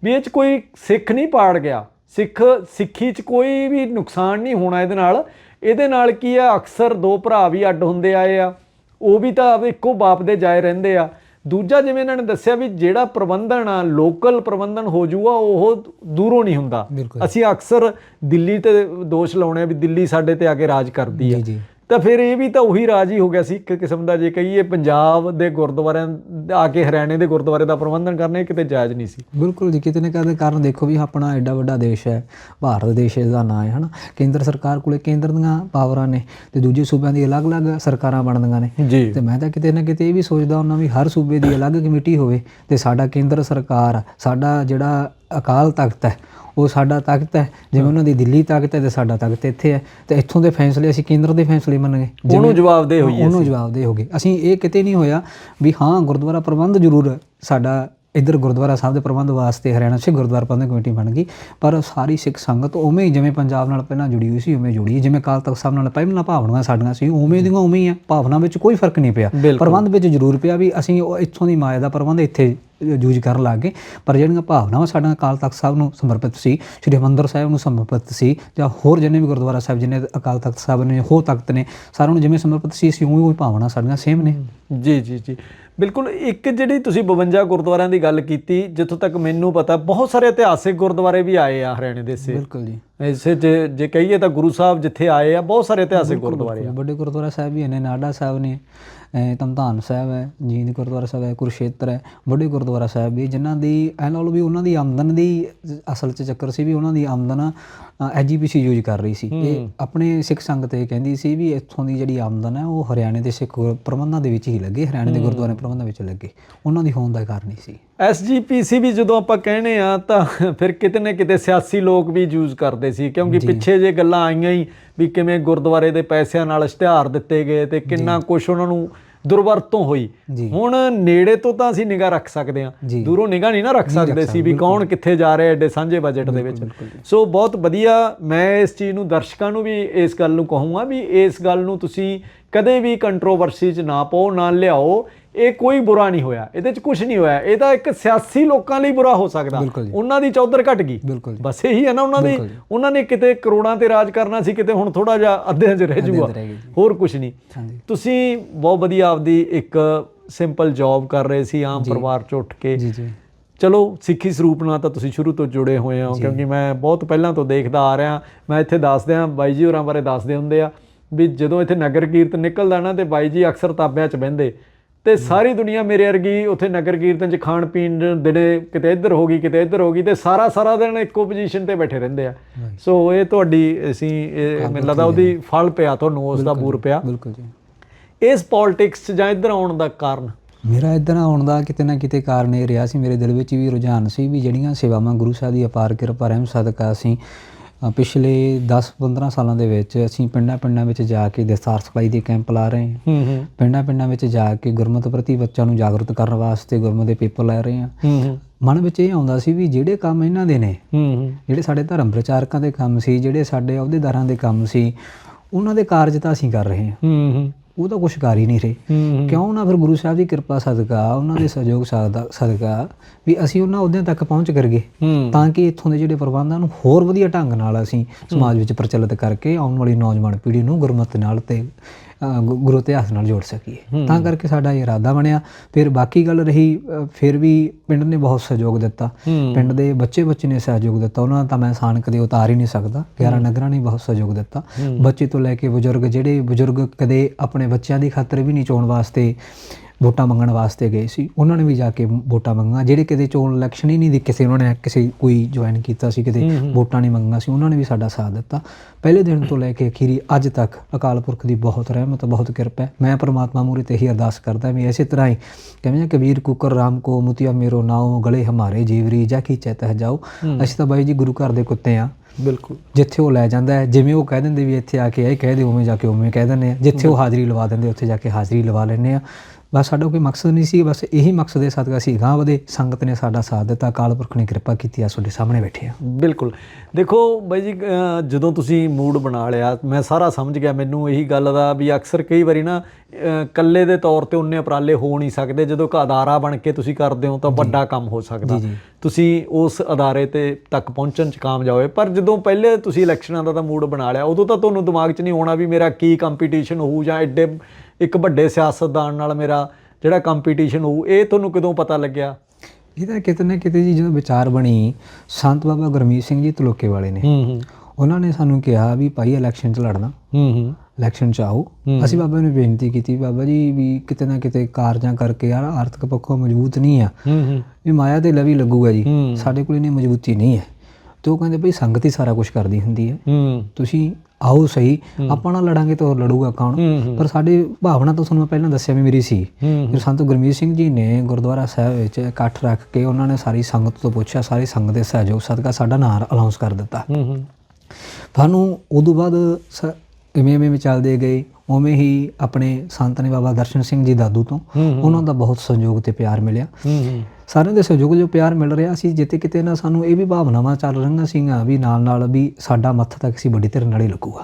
ਵੀ ਇਹ 'ਚ ਕੋਈ ਸਿੱਖ ਨਹੀਂ ਪਾੜ ਗਿਆ। ਸਿੱਖ ਸਿੱਖੀ 'ਚ ਕੋਈ ਵੀ ਨੁਕਸਾਨ ਨਹੀਂ ਹੋਣਾ ਇਹਦੇ ਨਾਲ। ਇਹਦੇ ਨਾਲ ਕੀ ਆ? ਅਕਸਰ ਦੋ ਭਰਾ ਵੀ ਅੱਡ ਹੁੰਦੇ ਆਏ ਆ। ਉਹ ਵੀ ਤਾਂ ਇੱਕੋ ਬਾਪ ਦੇ ਜਾਏ ਰਹਿੰਦੇ ਆ। ਦੂਜਾ ਜਿਵੇਂ ਇਹਨਾਂ ਨੇ ਦੱਸਿਆ ਵੀ ਜਿਹੜਾ ਪ੍ਰਬੰਧਨ ਆ ਲੋਕਲ ਪ੍ਰਬੰਧਨ ਹੋ ਜੂਗਾ ਉਹ ਦੂਰੋਂ ਨਹੀਂ ਹੁੰਦਾ। ਅਸੀਂ ਅਕਸਰ ਦਿੱਲੀ ਤੇ ਦੋਸ਼ ਲਾਉਣੇ ਆ ਵੀ ਦਿੱਲੀ ਸਾਡੇ ਤੇ ਆ ਕੇ ਰਾਜ ਕਰਦੀ ਆ। ਜੀ ਜੀ। ਤਾਂ ਫਿਰ ਇਹ ਵੀ ਤਾਂ ਉਹੀ ਰਾਜ ਹੀ ਹੋ ਗਿਆ ਸੀ ਇੱਕ ਕਿਸਮ ਦਾ ਜੇ ਕਹੀਏ ਪੰਜਾਬ ਦੇ ਗੁਰਦੁਆਰਿਆਂ ਆ ਕੇ ਹਰਿਆਣੇ ਦੇ ਗੁਰਦੁਆਰੇ ਦਾ ਪ੍ਰਬੰਧਨ ਕਰਨਾ ਇਹ ਕਿਤੇ ਜਾਇਜ਼ ਨਹੀਂ ਸੀ। ਬਿਲਕੁਲ ਜੀ ਕਿਤੇ ਨਾ ਕਿਤੇ ਕਾਰਨ ਦੇਖੋ ਵੀ ਆਪਣਾ ਐਡਾ ਵੱਡਾ ਦੇਸ਼ ਹੈ ਭਾਰਤ ਦੇਸ਼ ਦਾ ਨਾਂ ਹੈ ਹਨਾ। ਕੇਂਦਰ ਸਰਕਾਰ ਕੋਲੇ ਕੇਂਦਰ ਦੀਆਂ ਪਾਵਰਾਂ ਨੇ ਤੇ ਦੂਜੇ ਸੂਬਿਆਂ ਦੀ ਅਲੱਗ-ਅਲੱਗ ਸਰਕਾਰਾਂ ਬਣਦੀਆਂ ਨੇ। ਤੇ ਮੈਂ ਤਾਂ ਕਿਤੇ ਨਾ ਕਿਤੇ ਇਹ ਵੀ ਸੋਚਦਾ ਹੁੰਦਾ ਵੀ ਹਰ ਸੂਬੇ ਦੀ ਅਲੱਗ ਕਮੇਟੀ ਹੋਵੇ ਤੇ ਸਾਡਾ ਕੇਂਦਰ ਸਰਕਾਰ ਸਾਡਾ ਜਿਹੜਾ ਅਕਾਲ ਤਖਤ ਹੈ ਉਹ ਸਾਡਾ ਤਖਤ ਹੈ। ਜਿਵੇਂ ਉਹਨਾਂ ਦੀ ਦਿੱਲੀ ਤਖਤ ਹੈ ਤੇ ਸਾਡਾ ਤਖਤ ਇੱਥੇ ਹੈ। ਤੇ ਇੱਥੋਂ ਦੇ ਫੈਸਲੇ ਅਸੀਂ ਕੇਂਦਰ ਦੇ ਫੈਸਲੇ ਮੰਨਾਂਗੇ। ਉਹਨੂੰ ਜਵਾਬਦੇਹ ਹੋਈਏ ਉਹਨੂੰ ਜਵਾਬਦੇਹ ਹੋਗੇ ਅਸੀਂ ਇਹ ਕਿਤੇ ਨਹੀਂ ਹੋਇਆ ਵੀ ਹਾਂ ਗੁਰਦੁਆਰਾ ਪ੍ਰਬੰਧ ਜ਼ਰੂਰ ਸਾਡਾ ਇੱਧਰ ਗੁਰਦੁਆਰਾ ਸਾਹਿਬ ਦੇ ਪ੍ਰਬੰਧ ਵਾਸਤੇ ਹਰਿਆਣਾ ਸਿੱਖ ਗੁਰਦੁਆਰਾ ਪ੍ਰਬੰਧਕ ਕਮੇਟੀ ਬਣ ਗਈ। ਪਰ ਸਾਰੀ ਸਿੱਖ ਸੰਗਤ ਉਵੇਂ ਹੀ ਜਿਵੇਂ ਪੰਜਾਬ ਨਾਲ ਪਹਿਲਾਂ ਜੁੜੀ ਹੋਈ ਸੀ ਉਵੇਂ ਜੁੜੀ ਹੈ। ਜਿਵੇਂ ਕਾਲ ਤਖਤ ਸਾਹਿਬ ਨਾਲ ਪਹਿਲਾਂ ਭਾਵਨਾਵਾਂ ਸਾਡੀਆਂ ਸੀ ਉਵੇਂ ਦੀਆਂ ਉਵੇਂ ਹੀ ਆ। ਭਾਵਨਾ ਵਿੱਚ ਕੋਈ ਫ਼ਰਕ ਨਹੀਂ ਪਿਆ। ਪ੍ਰਬੰਧ ਵਿੱਚ ਜ਼ਰੂਰ ਪਿਆ ਵੀ ਅਸੀਂ ਇੱਥੋਂ ਦੀ ਮਾਇਆ ਦਾ ਪ੍ਰਬੰਧ ਇੱਥੇ ਯੂਜ਼ ਕਰਨ ਲੱਗ ਗਏ ਪਰ ਜਿਹੜੀਆਂ ਭਾਵਨਾਵਾਂ ਸਾਡੀਆਂ ਅਕਾਲ ਤਖਤ ਸਾਹਿਬ ਨੂੰ ਸਮਰਪਿਤ ਸੀ ਸ੍ਰੀ ਹਰਿਮੰਦਰ ਸਾਹਿਬ ਨੂੰ ਸਮਰਪਿਤ ਸੀ ਜਾਂ ਹੋਰ ਜਿੰਨੇ ਵੀ ਗੁਰਦੁਆਰਾ ਸਾਹਿਬ ਜਿੰਨੇ ਅਕਾਲ ਤਖਤ ਸਾਹਿਬ ਨੇ ਹੋਰ ਤਖਤ ਨੇ ਸਾਰਿਆਂ ਨੂੰ ਜਿਵੇਂ ਸਮਰਪਿਤ ਸੀ ਅਸੀਂ ਉਵੇਂ ਹੀ ਭਾਵਨਾ ਸਾਡੀਆਂ ਸੇਮ ਨੇ। ਜੀ ਜੀ ਜੀ। ਬਿਲਕੁਲ ਇੱਕ ਜਿਹੜੀ ਤੁਸੀਂ 52 ਗੁਰਦੁਆਰਿਆਂ ਦੀ ਗੱਲ ਕੀਤੀ ਜਿੱਥੋਂ ਤੱਕ ਮੈਨੂੰ ਪਤਾ ਬਹੁਤ ਸਾਰੇ ਇਤਿਹਾਸਿਕ ਗੁਰਦੁਆਰੇ ਵੀ ਆਏ ਆ ਹਰਿਆਣੇ ਦੇ ਸੇ। ਬਿਲਕੁਲ ਜੀ। ਇਸੇ ਜੇ ਜੇ ਕਹੀਏ ਤਾਂ ਗੁਰੂ ਸਾਹਿਬ ਜਿੱਥੇ ਆਏ ਆ ਬਹੁਤ ਸਾਰੇ ਇਤਿਹਾਸਿਕ ਗੁਰਦੁਆਰੇ ਆ। ਵੱਡੇ ਗੁਰਦੁਆਰਾ ਸਾਹਿਬ ਵੀ ਨੇ ਨਾਡਾ ਸਾਹਿਬ ਨੇ। ਧਮਧਾਨ ਸਾਹਿਬ ਹੈ ਜੀਂਦ ਗੁਰਦੁਆਰਾ ਸਾਹਿਬ ਹੈ ਕੁਰਸ਼ੇਤਰ ਹੈ ਵੱਡੇ ਗੁਰਦੁਆਰਾ ਸਾਹਿਬ ਵੀ ਜਿਨ੍ਹਾਂ ਦੀ ਐ ਲਾ ਲਓ ਵੀ ਉਹਨਾਂ ਦੀ ਆਮਦਨ ਦੀ ਅਸਲ 'ਚ ਚੱਕਰ ਸੀ ਵੀ ਉਹਨਾਂ ਦੀ ਆਮਦਨ ਐਜੀਪੀਸੀ ਯੂਜ਼ ਕਰ ਰਹੀ ਸੀ। ਇਹ ਆਪਣੇ ਸਿੱਖ ਸੰਗਤ ਇਹ ਕਹਿੰਦੀ ਸੀ ਵੀ ਇੱਥੋਂ ਦੀ ਜਿਹੜੀ ਆਮਦਨ ਹੈ ਉਹ ਹਰਿਆਣੇ ਦੇ ਸਿੱਖ ਪ੍ਰਬੰਧਾਂ ਦੇ ਵਿੱਚ ਹੀ ਲੱਗੇ ਹਰਿਆਣੇ ਦੇ ਗੁਰਦੁਆਰੇ ਪ੍ਰਬੰਧਾਂ ਵਿੱਚ ਲੱਗੇ। ਉਹਨਾਂ ਦੀ ਹੋਣ ਦਾ ਕਾਰਨ ਹੀ ਸੀ। ਐਸਜੀਪੀਸੀ ਵੀ ਜਦੋਂ ਆਪਾਂ ਕਹਿੰਦੇ ਆ ਤਾਂ ਫਿਰ ਕਿਤੇ ਨਾ ਕਿਤੇ ਸਿਆਸੀ ਲੋਕ ਵੀ ਯੂਜ਼ ਕਰਦੇ ਸੀ ਕਿਉਂਕਿ ਪਿੱਛੇ ਜੇ ਗੱਲਾਂ ਆਈਆਂ ਹੀ ਵੀ ਕਿਵੇਂ ਗੁਰਦੁਆਰੇ ਦੇ ਪੈਸਿਆਂ ਨਾਲ ਇਸ਼ਤਿਹਾਰ ਦਿੱਤੇ ਗਏ ਤੇ ਕਿੰਨਾ ਕੁਝ ਉਹਨਾਂ ਨੂੰ ਦੁਰਵਰਤੋਂ ਹੋਈ। ਜੀ। ਹੁਣ ਨੇੜੇ ਤੋਂ ਤਾਂ ਅਸੀਂ ਨਿਗਾਹ ਰੱਖ ਸਕਦੇ ਹਾਂ। ਜੀ। ਦੂਰੋਂ ਨਿਗਾਹ ਨਹੀਂ ਨਾ ਰੱਖ ਸਕਦੇ ਸੀ ਵੀ ਕੌਣ ਕਿੱਥੇ ਜਾ ਰਿਹਾ ਐਡੇ ਸਾਂਝੇ ਬਜਟ ਦੇ ਵਿੱਚ। ਸੋ ਬਹੁਤ ਵਧੀਆ ਮੈਂ ਇਸ ਚੀਜ਼ ਨੂੰ ਦਰਸ਼ਕਾਂ ਨੂੰ ਵੀ ਇਸ ਗੱਲ ਨੂੰ ਕਹੂੰਗਾ ਵੀ ਇਸ ਗੱਲ ਨੂੰ ਤੁਸੀਂ ਕਦੇ ਵੀ ਕੰਟਰੋਵਰਸੀ 'ਚ ਨਾ ਪਾਓ ਨਾ ਲਿਆਓ। ਇਹ ਕੋਈ ਬੁਰਾ ਨਹੀਂ ਹੋਇਆ। ਇਹਦੇ 'ਚ ਕੁਝ ਨਹੀਂ ਹੋਇਆ। ਇਹ ਤਾਂ ਇੱਕ ਸਿਆਸੀ ਲੋਕਾਂ ਲਈ ਬੁਰਾ ਹੋ ਸਕਦਾ। ਉਹਨਾਂ ਦੀ ਚੌਧਰ ਘਟ ਗਈ। ਬਸ ਇਹੀ ਹੈ ਨਾ ਉਹਨਾਂ ਦੀ। ਉਹਨਾਂ ਨੇ ਕਿਤੇ ਕਰੋੜਾਂ ਤੇ ਰਾਜ ਕਰਨਾ ਸੀ ਕਿਤੇ ਹੁਣ ਥੋੜਾ ਜਿਹਾ ਅੱਧਿਆਂ 'ਚ ਰਹਿ ਜਾਊਗਾ ਰਹਿ ਗਏ ਜੀ। ਹੋਰ ਕੁਝ ਨਹੀਂ। ਤੁਸੀਂ ਬਹੁਤ ਵਧੀਆ ਆਪਦੀ ਇੱਕ ਸਿੰਪਲ ਜੌਬ ਕਰ ਰਹੇ ਸੀ ਆਮ ਪਰਿਵਾਰ 'ਚ ਉੱਠ ਕੇ। ਜੀ ਜੀ। ਚਲੋ ਸਿੱਖੀ ਸਰੂਪ ਨਾਲ ਤਾਂ ਤੁਸੀਂ ਸ਼ੁਰੂ ਤੋਂ ਜੁੜੇ ਹੋਏ ਹੋ ਕਿਉਂਕਿ ਮੈਂ ਬਹੁਤ ਪਹਿਲਾਂ ਤੋਂ ਦੇਖਦਾ ਆ ਰਿਹਾ। ਮੈਂ ਇੱਥੇ ਦੱਸਦੇ ਆ ਬਾਈ ਜੀ ਹੋਰਾਂ ਬਾਰੇ ਦੱਸਦੇ ਹੁੰਦੇ ਆ। ਵੀ ਜਦੋਂ ਇੱਥੇ ਨਗਰ ਕੀਰਤਨ ਨਿਕਲਦਾ ਨਾ ਤੇ ਬਾਈ ਜੀ ਅਕਸਰ ਤਾਬਿਆਂ 'ਚ ਬਹਿੰਦੇ। ਤੇ ਸਾਰੀ ਦੁਨੀਆ ਮੇਰੇ ਵਰਗੀ ਉੱਥੇ ਨਗਰ ਕੀਰਤਨ 'ਚ ਖਾਣ ਪੀਣ ਦਿਨੇ ਕਿਤੇ ਇੱਧਰ ਹੋ ਗਈ ਕਿਤੇ ਇੱਧਰ ਹੋ ਗਈ ਤੇ ਸਾਰਾ ਸਾਰਾ ਦਿਨ ਇੱਕੋ ਪੋਜੀਸ਼ਨ ਤੇ ਬੈਠੇ ਰਹਿੰਦੇ ਆ। ਸੋ ਇਹ ਤੁਹਾਡੀ ਅਸੀਂ ਇਹ ਮੈਨੂੰ ਲੱਗਦਾ ਉਹਦੀ ਫਲ ਪਿਆ ਤੁਹਾਨੂੰ ਉਸ ਦਾ ਬੂਰ ਪਿਆ। ਬਿਲਕੁਲ ਜੀ। ਇਸ ਪੋਲਿਟਿਕਸ 'ਚ ਜਾਂ ਇੱਧਰ ਆਉਣ ਦਾ ਕਾਰਨ? ਮੇਰਾ ਇੱਧਰ ਆਉਣ ਦਾ ਕਿਤੇ ਨਾ ਕਿਤੇ ਕਾਰਨ ਇਹ ਰਿਹਾ ਸੀ ਮੇਰੇ ਦਿਲ ਵਿੱਚ ਵੀ ਰੁਝਾਨ ਸੀ ਵੀ ਜਿਹੜੀਆਂ ਸੇਵਾਵਾਂ ਗੁਰੂ ਸਾਹਿਬ ਦੀ ਅਪਾਰ ਕਿਰਪਾ ਰਹਿਮ ਸਦਕਾ ਅਸੀਂ ਪਿਛਲੇ 10-15 ਸਾਲਾਂ ਦੇ ਵਿੱਚ ਅਸੀਂ ਪਿੰਡਾਂ ਪਿੰਡਾਂ ਵਿੱਚ ਜਾ ਕੇ ਦਸਤਾਰ ਸਪਲਾਈ ਦੇ ਕੈਂਪ ਲਾ ਰਹੇ ਹਾਂ। ਹੂੰ ਹੂੰ। ਪਿੰਡਾਂ ਪਿੰਡਾਂ ਵਿੱਚ ਜਾ ਕੇ ਗੁਰਮਤਿ ਪ੍ਰਤੀ ਬੱਚਿਆਂ ਨੂੰ ਜਾਗਰੂਕ ਕਰਨ ਵਾਸਤੇ ਗੁਰਮਤਿ ਦੇ ਪੇਪਰ ਲੈ ਰਹੇ ਹਾਂ। ਮਨ ਵਿੱਚ ਇਹ ਆਉਂਦਾ ਸੀ ਵੀ ਜਿਹੜੇ ਕੰਮ ਇਹਨਾਂ ਦੇ ਨੇ ਜਿਹੜੇ ਸਾਡੇ ਧਰਮ ਪ੍ਰਚਾਰਕਾਂ ਦੇ ਕੰਮ ਸੀ ਜਿਹੜੇ ਸਾਡੇ ਅਹੁਦੇਦਾਰਾਂ ਦੇ ਕੰਮ ਸੀ ਉਹਨਾਂ ਦੇ ਕਾਰਜ ਤਾਂ ਅਸੀਂ ਕਰ ਰਹੇ ਹੂੰ। ਉਹ ਤਾਂ ਕੁਛ ਕਰ ਹੀ ਨਹੀਂ ਰਹੇ। ਕਿਉਂ ਨਾ ਫਿਰ ਗੁਰੂ ਸਾਹਿਬ ਦੀ ਕਿਰਪਾ ਸਦਕਾ ਉਹਨਾਂ ਦੇ ਸਹਿਯੋਗ ਸਦਕਾ ਵੀ ਅਸੀਂ ਉਹਨਾਂ ਅਹੁਦਿਆਂ ਤੱਕ ਪਹੁੰਚ ਕਰਗੇ ਹੂੰ। ਤਾਂ ਕਿ ਇੱਥੋਂ ਦੇ ਜਿਹੜੇ ਪ੍ਰਬੰਧਾਂ ਨੂੰ ਹੋਰ ਵਧੀਆ ਢੰਗ ਨਾਲ ਅਸੀਂ ਸਮਾਜ ਵਿੱਚ ਪ੍ਰਚਲਿਤ ਕਰਕੇ ਆਉਣ ਵਾਲੀ ਨੌਜਵਾਨ ਪੀੜ੍ਹੀ ਨੂੰ ਗੁਰਮਤਿ ਨਾਲ ਤੇ ਗੁਰੂ ਇਤਿਹਾਸ ਨਾਲ ਜੋੜ ਸਕੀਏ। ਤਾਂ ਕਰਕੇ ਸਾਡਾ ਇਹ ਇਰਾਦਾ ਬਣਿਆ। ਫਿਰ ਬਾਕੀ ਗੱਲ ਰਹੀ ਫਿਰ ਵੀ ਪਿੰਡ ਨੇ ਬਹੁਤ ਸਹਿਯੋਗ ਦਿੱਤਾ। ਪਿੰਡ ਦੇ ਬੱਚੇ ਬੱਚੇ ਨੇ ਸਹਿਯੋਗ ਦਿੱਤਾ। ਉਹਨਾਂ ਦਾ ਤਾਂ ਮੈਂ ਸਾਨ ਕਦੇ ਉਤਾਰ ਹੀ ਨਹੀਂ ਸਕਦਾ। 11 ਨਗਰਾਂ ਨੇ ਬਹੁਤ ਸਹਿਯੋਗ ਦਿੱਤਾ। ਬੱਚੇ ਤੋਂ ਲੈ ਕੇ ਬਜ਼ੁਰਗ ਜਿਹੜੇ ਬਜ਼ੁਰਗ ਕਦੇ ਆਪਣੇ ਬੱਚਿਆਂ ਦੀ ਖਾਤਰ ਵੀ ਨਹੀਂ ਚੋਣ ਵਾਸਤੇ ਵੋਟਾਂ ਮੰਗਣ ਵਾਸਤੇ ਗਏ ਸੀ। ਉਹਨਾਂ ਨੇ ਵੀ ਜਾ ਕੇ ਵੋਟਾਂ ਮੰਗੀਆਂ। ਜਿਹੜੇ ਕਿਤੇ ਚੋਣ ਇਲੈਕਸ਼ਨ ਹੀ ਨਹੀਂ ਦੀ ਕਿਸੇ ਉਹਨਾਂ ਨੇ ਕਿਸੇ ਕੋਈ ਜੁਆਇਨ ਕੀਤਾ ਸੀ ਕਿਤੇ ਵੋਟਾਂ ਨਹੀਂ ਮੰਗੀਆਂ ਸੀ ਉਹਨਾਂ ਨੇ ਵੀ ਸਾਡਾ ਸਾਥ ਦਿੱਤਾ। ਪਹਿਲੇ ਦਿਨ ਤੋਂ ਲੈ ਕੇ ਅਖੀਰੀ ਅੱਜ ਤੱਕ ਅਕਾਲ ਪੁਰਖ ਦੀ ਬਹੁਤ ਰਹਿਮਤ ਬਹੁਤ ਕਿਰਪਾ ਹੈ। ਮੈਂ ਪਰਮਾਤਮਾ ਮੂਰੇ ਤੇ ਹੀ ਅਰਦਾਸ ਕਰਦਾ ਵੀ ਇਸੇ ਤਰ੍ਹਾਂ ਹੀ ਕਹਿੰਦੇ ਕਬੀਰ ਕੁਕਰ ਰਾਮ ਕੋ ਮੁਤਿਆ ਮੇਰੋ ਨਾਉ ਗਲੇ ਹਮਾਰੇ ਜੀਵਰੀ ਜਾ ਕੀ ਚੈਤਹ ਜਾਓ। ਅਸੀਂ ਤਾਂ ਬਾਈ ਜੀ ਗੁਰੂ ਘਰ ਦੇ ਕੁੱਤੇ ਆ ਬਿਲਕੁਲ। ਜਿੱਥੇ ਉਹ ਲੈ ਜਾਂਦਾ ਹੈ, ਜਿਵੇਂ ਉਹ ਕਹਿ ਦਿੰਦੇ ਵੀ ਇੱਥੇ ਆ ਕੇ ਇਹ ਕਹਿ ਦੇ ਉਵੇਂ ਜਾ ਕੇ ਉਵੇਂ ਕਹਿ ਦਿੰਦੇ ਆ। ਜਿੱਥੇ ਉਹ ਹਾਜ਼ਰੀ ਲਵਾ ਦਿੰਦੇ, ਉੱਥੇ ਜਾ ਕੇ ਹਾਜ਼ਰੀ ਲਵਾ ਲੈਂਦੇ ਆ। ਬਸ ਸਾਡਾ ਕੋਈ ਮਕਸਦ ਨਹੀਂ ਸੀ ਬਸ ਇਹੀ ਮਕਸਦ ਦੇ ਸਦਕਾ ਸੀ। ਗਾਂ ਵਧੇ ਸੰਗਤ ਨੇ ਸਾਡਾ ਸਾਥ ਦਿੱਤਾ ਅਕਾਲ ਪੁਰਖ ਨੇ ਕਿਰਪਾ ਕੀਤੀ ਆ ਤੁਹਾਡੇ ਸਾਹਮਣੇ ਬੈਠੇ ਆ ਬਿਲਕੁਲ। ਦੇਖੋ ਬਾਈ ਜੀ ਜਦੋਂ ਤੁਸੀਂ ਮੂਡ ਬਣਾ ਲਿਆ ਮੈਂ ਸਾਰਾ ਸਮਝ ਗਿਆ ਮੈਨੂੰ ਇਹੀ ਗੱਲ ਦਾ ਵੀ ਅਕਸਰ ਕਈ ਵਾਰੀ ਨਾ ਇਕੱਲੇ ਦੇ ਤੌਰ ਤੇ ਉਨੇ ਉਪਰਾਲੇ ਹੋ ਨਹੀਂ ਸਕਦੇ। ਜਦੋਂ ਇੱਕ ਅਦਾਰਾ ਬਣ ਕੇ ਤੁਸੀਂ ਕਰਦੇ ਹੋ ਤਾਂ ਵੱਡਾ ਕੰਮ ਹੋ ਸਕਦਾ। ਤੁਸੀਂ ਉਸ ਅਦਾਰੇ ਤੇ ਤੱਕ ਪਹੁੰਚਣ ਚ ਕਾਮਯਾਬ ਹੋਏ ਪਰ ਜਦੋਂ ਪਹਿਲੇ ਤੁਸੀਂ ਇਲੈਕਸ਼ਨਾਂ ਦਾ ਤਾਂ ਮੂਡ ਬਣਾ ਲਿਆ ਉਦੋਂ ਤਾਂ ਤੁਹਾਨੂੰ ਦਿਮਾਗ 'ਚ ਨਹੀਂ ਆਉਣਾ ਵੀ ਮੇਰਾ ਕੀ ਕੰਪੀਟੀਸ਼ਨ ਹੋਊ ਜਾਂ ਐਡੇ ਇੱਕ ਵੱਡੇ ਸਿਆਸਤਦਾਨ ਨਾਲ ਮੇਰਾ ਜਿਹੜਾ ਕੰਪੀਟੀਸ਼ਨ ਹੋਊ ਇਹ ਤੁਹਾਨੂੰ ਕਦੋਂ ਪਤਾ ਲੱਗਿਆ? ਇਹ ਤਾਂ ਕਿਤੇ ਨਾ ਕਿਤੇ ਜੀ ਜਦੋਂ ਵਿਚਾਰ ਬਣੀ ਸੰਤ ਬਾਬਾ ਗੁਰਮੀਤ ਸਿੰਘ ਜੀ ਤਲੋਕੇ ਵਾਲੇ ਨੇ। ਹੂੰ ਹੂੰ। ਉਹਨਾਂ ਨੇ ਸਾਨੂੰ ਕਿਹਾ ਵੀ ਭਾਈ ਇਲੈਕਸ਼ਨ 'ਚ ਲੜਨਾ। ਹੂੰ ਹੂੰ। ਇਲੈਕਸ਼ਨ 'ਚ ਆਓ। ਅਸੀਂ ਬਾਬਾ ਨੂੰ ਬੇਨਤੀ ਕੀਤੀ ਬਾਬਾ ਜੀ ਵੀ ਕਿਤੇ ਨਾ ਕਿਤੇ ਕਾਰਜਾਂ ਕਰਕੇ ਯਾਰ ਆਰਥਿਕ ਪੱਖੋਂ ਮਜ਼ਬੂਤ ਨਹੀਂ ਆ। ਹੂੰ ਹੂੰ। ਵੀ ਮਾਇਆ ਤੇ ਲਵੀ ਲੱਗੂਗਾ ਜੀ। ਸਾਡੇ ਕੋਲ ਇੰਨੀ ਮਜ਼ਬੂਤੀ ਨਹੀਂ ਹੈ। ਤੇ ਉਹ ਕਹਿੰਦੇ ਭਈ ਸੰਗਤ ਹੀ ਸਾਰਾ ਕੁਝ ਕਰਦੀ ਹੁੰਦੀ ਹੈ। ਹੂੰ। ਤੁਸੀਂ ਆਓ ਸਹੀ ਆਪਾਂ ਨਾਲ ਲੜਾਂਗੇ ਤਾਂ ਹੋਰ ਲੜੂਗਾ ਕੌਣ? ਪਰ ਸਾਡੀ ਭਾਵਨਾ ਤਾਂ ਤੁਹਾਨੂੰ ਮੈਂ ਪਹਿਲਾਂ ਦੱਸਿਆ ਵੀ ਮੇਰੀ ਸੀ। ਫਿਰ ਸੰਤ ਗੁਰਮੀਤ ਸਿੰਘ ਜੀ ਨੇ ਗੁਰਦੁਆਰਾ ਸਾਹਿਬ ਵਿੱਚ ਇਕੱਠ ਰੱਖ ਕੇ ਉਹਨਾਂ ਨੇ ਸਾਰੀ ਸੰਗਤ ਤੋਂ ਪੁੱਛਿਆ ਸਾਰੀ ਸੰਗਤ ਦੇ ਸਹਿਯੋਗ ਸਦਕਾ ਸਾਡਾ ਨਾਂ ਅਨਾਉਂਸ ਕਰ ਦਿੱਤਾ। ਸਾਨੂੰ ਉਦੋਂ ਬਾਅਦ ਇਵੇਂ ਇਵੇਂ ਚੱਲਦੇ ਗਏ? ਉਵੇਂ ਹੀ ਆਪਣੇ ਸੰਤ ਨੇ ਬਾਬਾ ਦਰਸ਼ਨ ਸਿੰਘ ਜੀ ਦਾਦੂ ਤੋਂ ਉਹਨਾਂ ਦਾ ਬਹੁਤ ਸਹਿਯੋਗ ਤੇ ਪਿਆਰ ਮਿਲਿਆ। ਸਾਰਿਆਂ ਦੇ ਸਹਿਯੋਗ ਜੋ ਪਿਆਰ ਮਿਲ ਰਿਹਾ ਸੀ ਜਿੱਤੇ ਕਿਤੇ ਨਾ ਸਾਨੂੰ ਇਹ ਵੀ ਭਾਵਨਾਵਾਂ ਚੱਲ ਰਹੀਆਂ ਸੀਗੀਆਂ ਵੀ ਨਾਲ ਨਾਲ ਵੀ ਸਾਡਾ ਮੱਥਾ ਤੱਕ ਸੀ ਵੱਡੀ ਧਿਰ ਨਾਲ ਲੱਗੂਗਾ।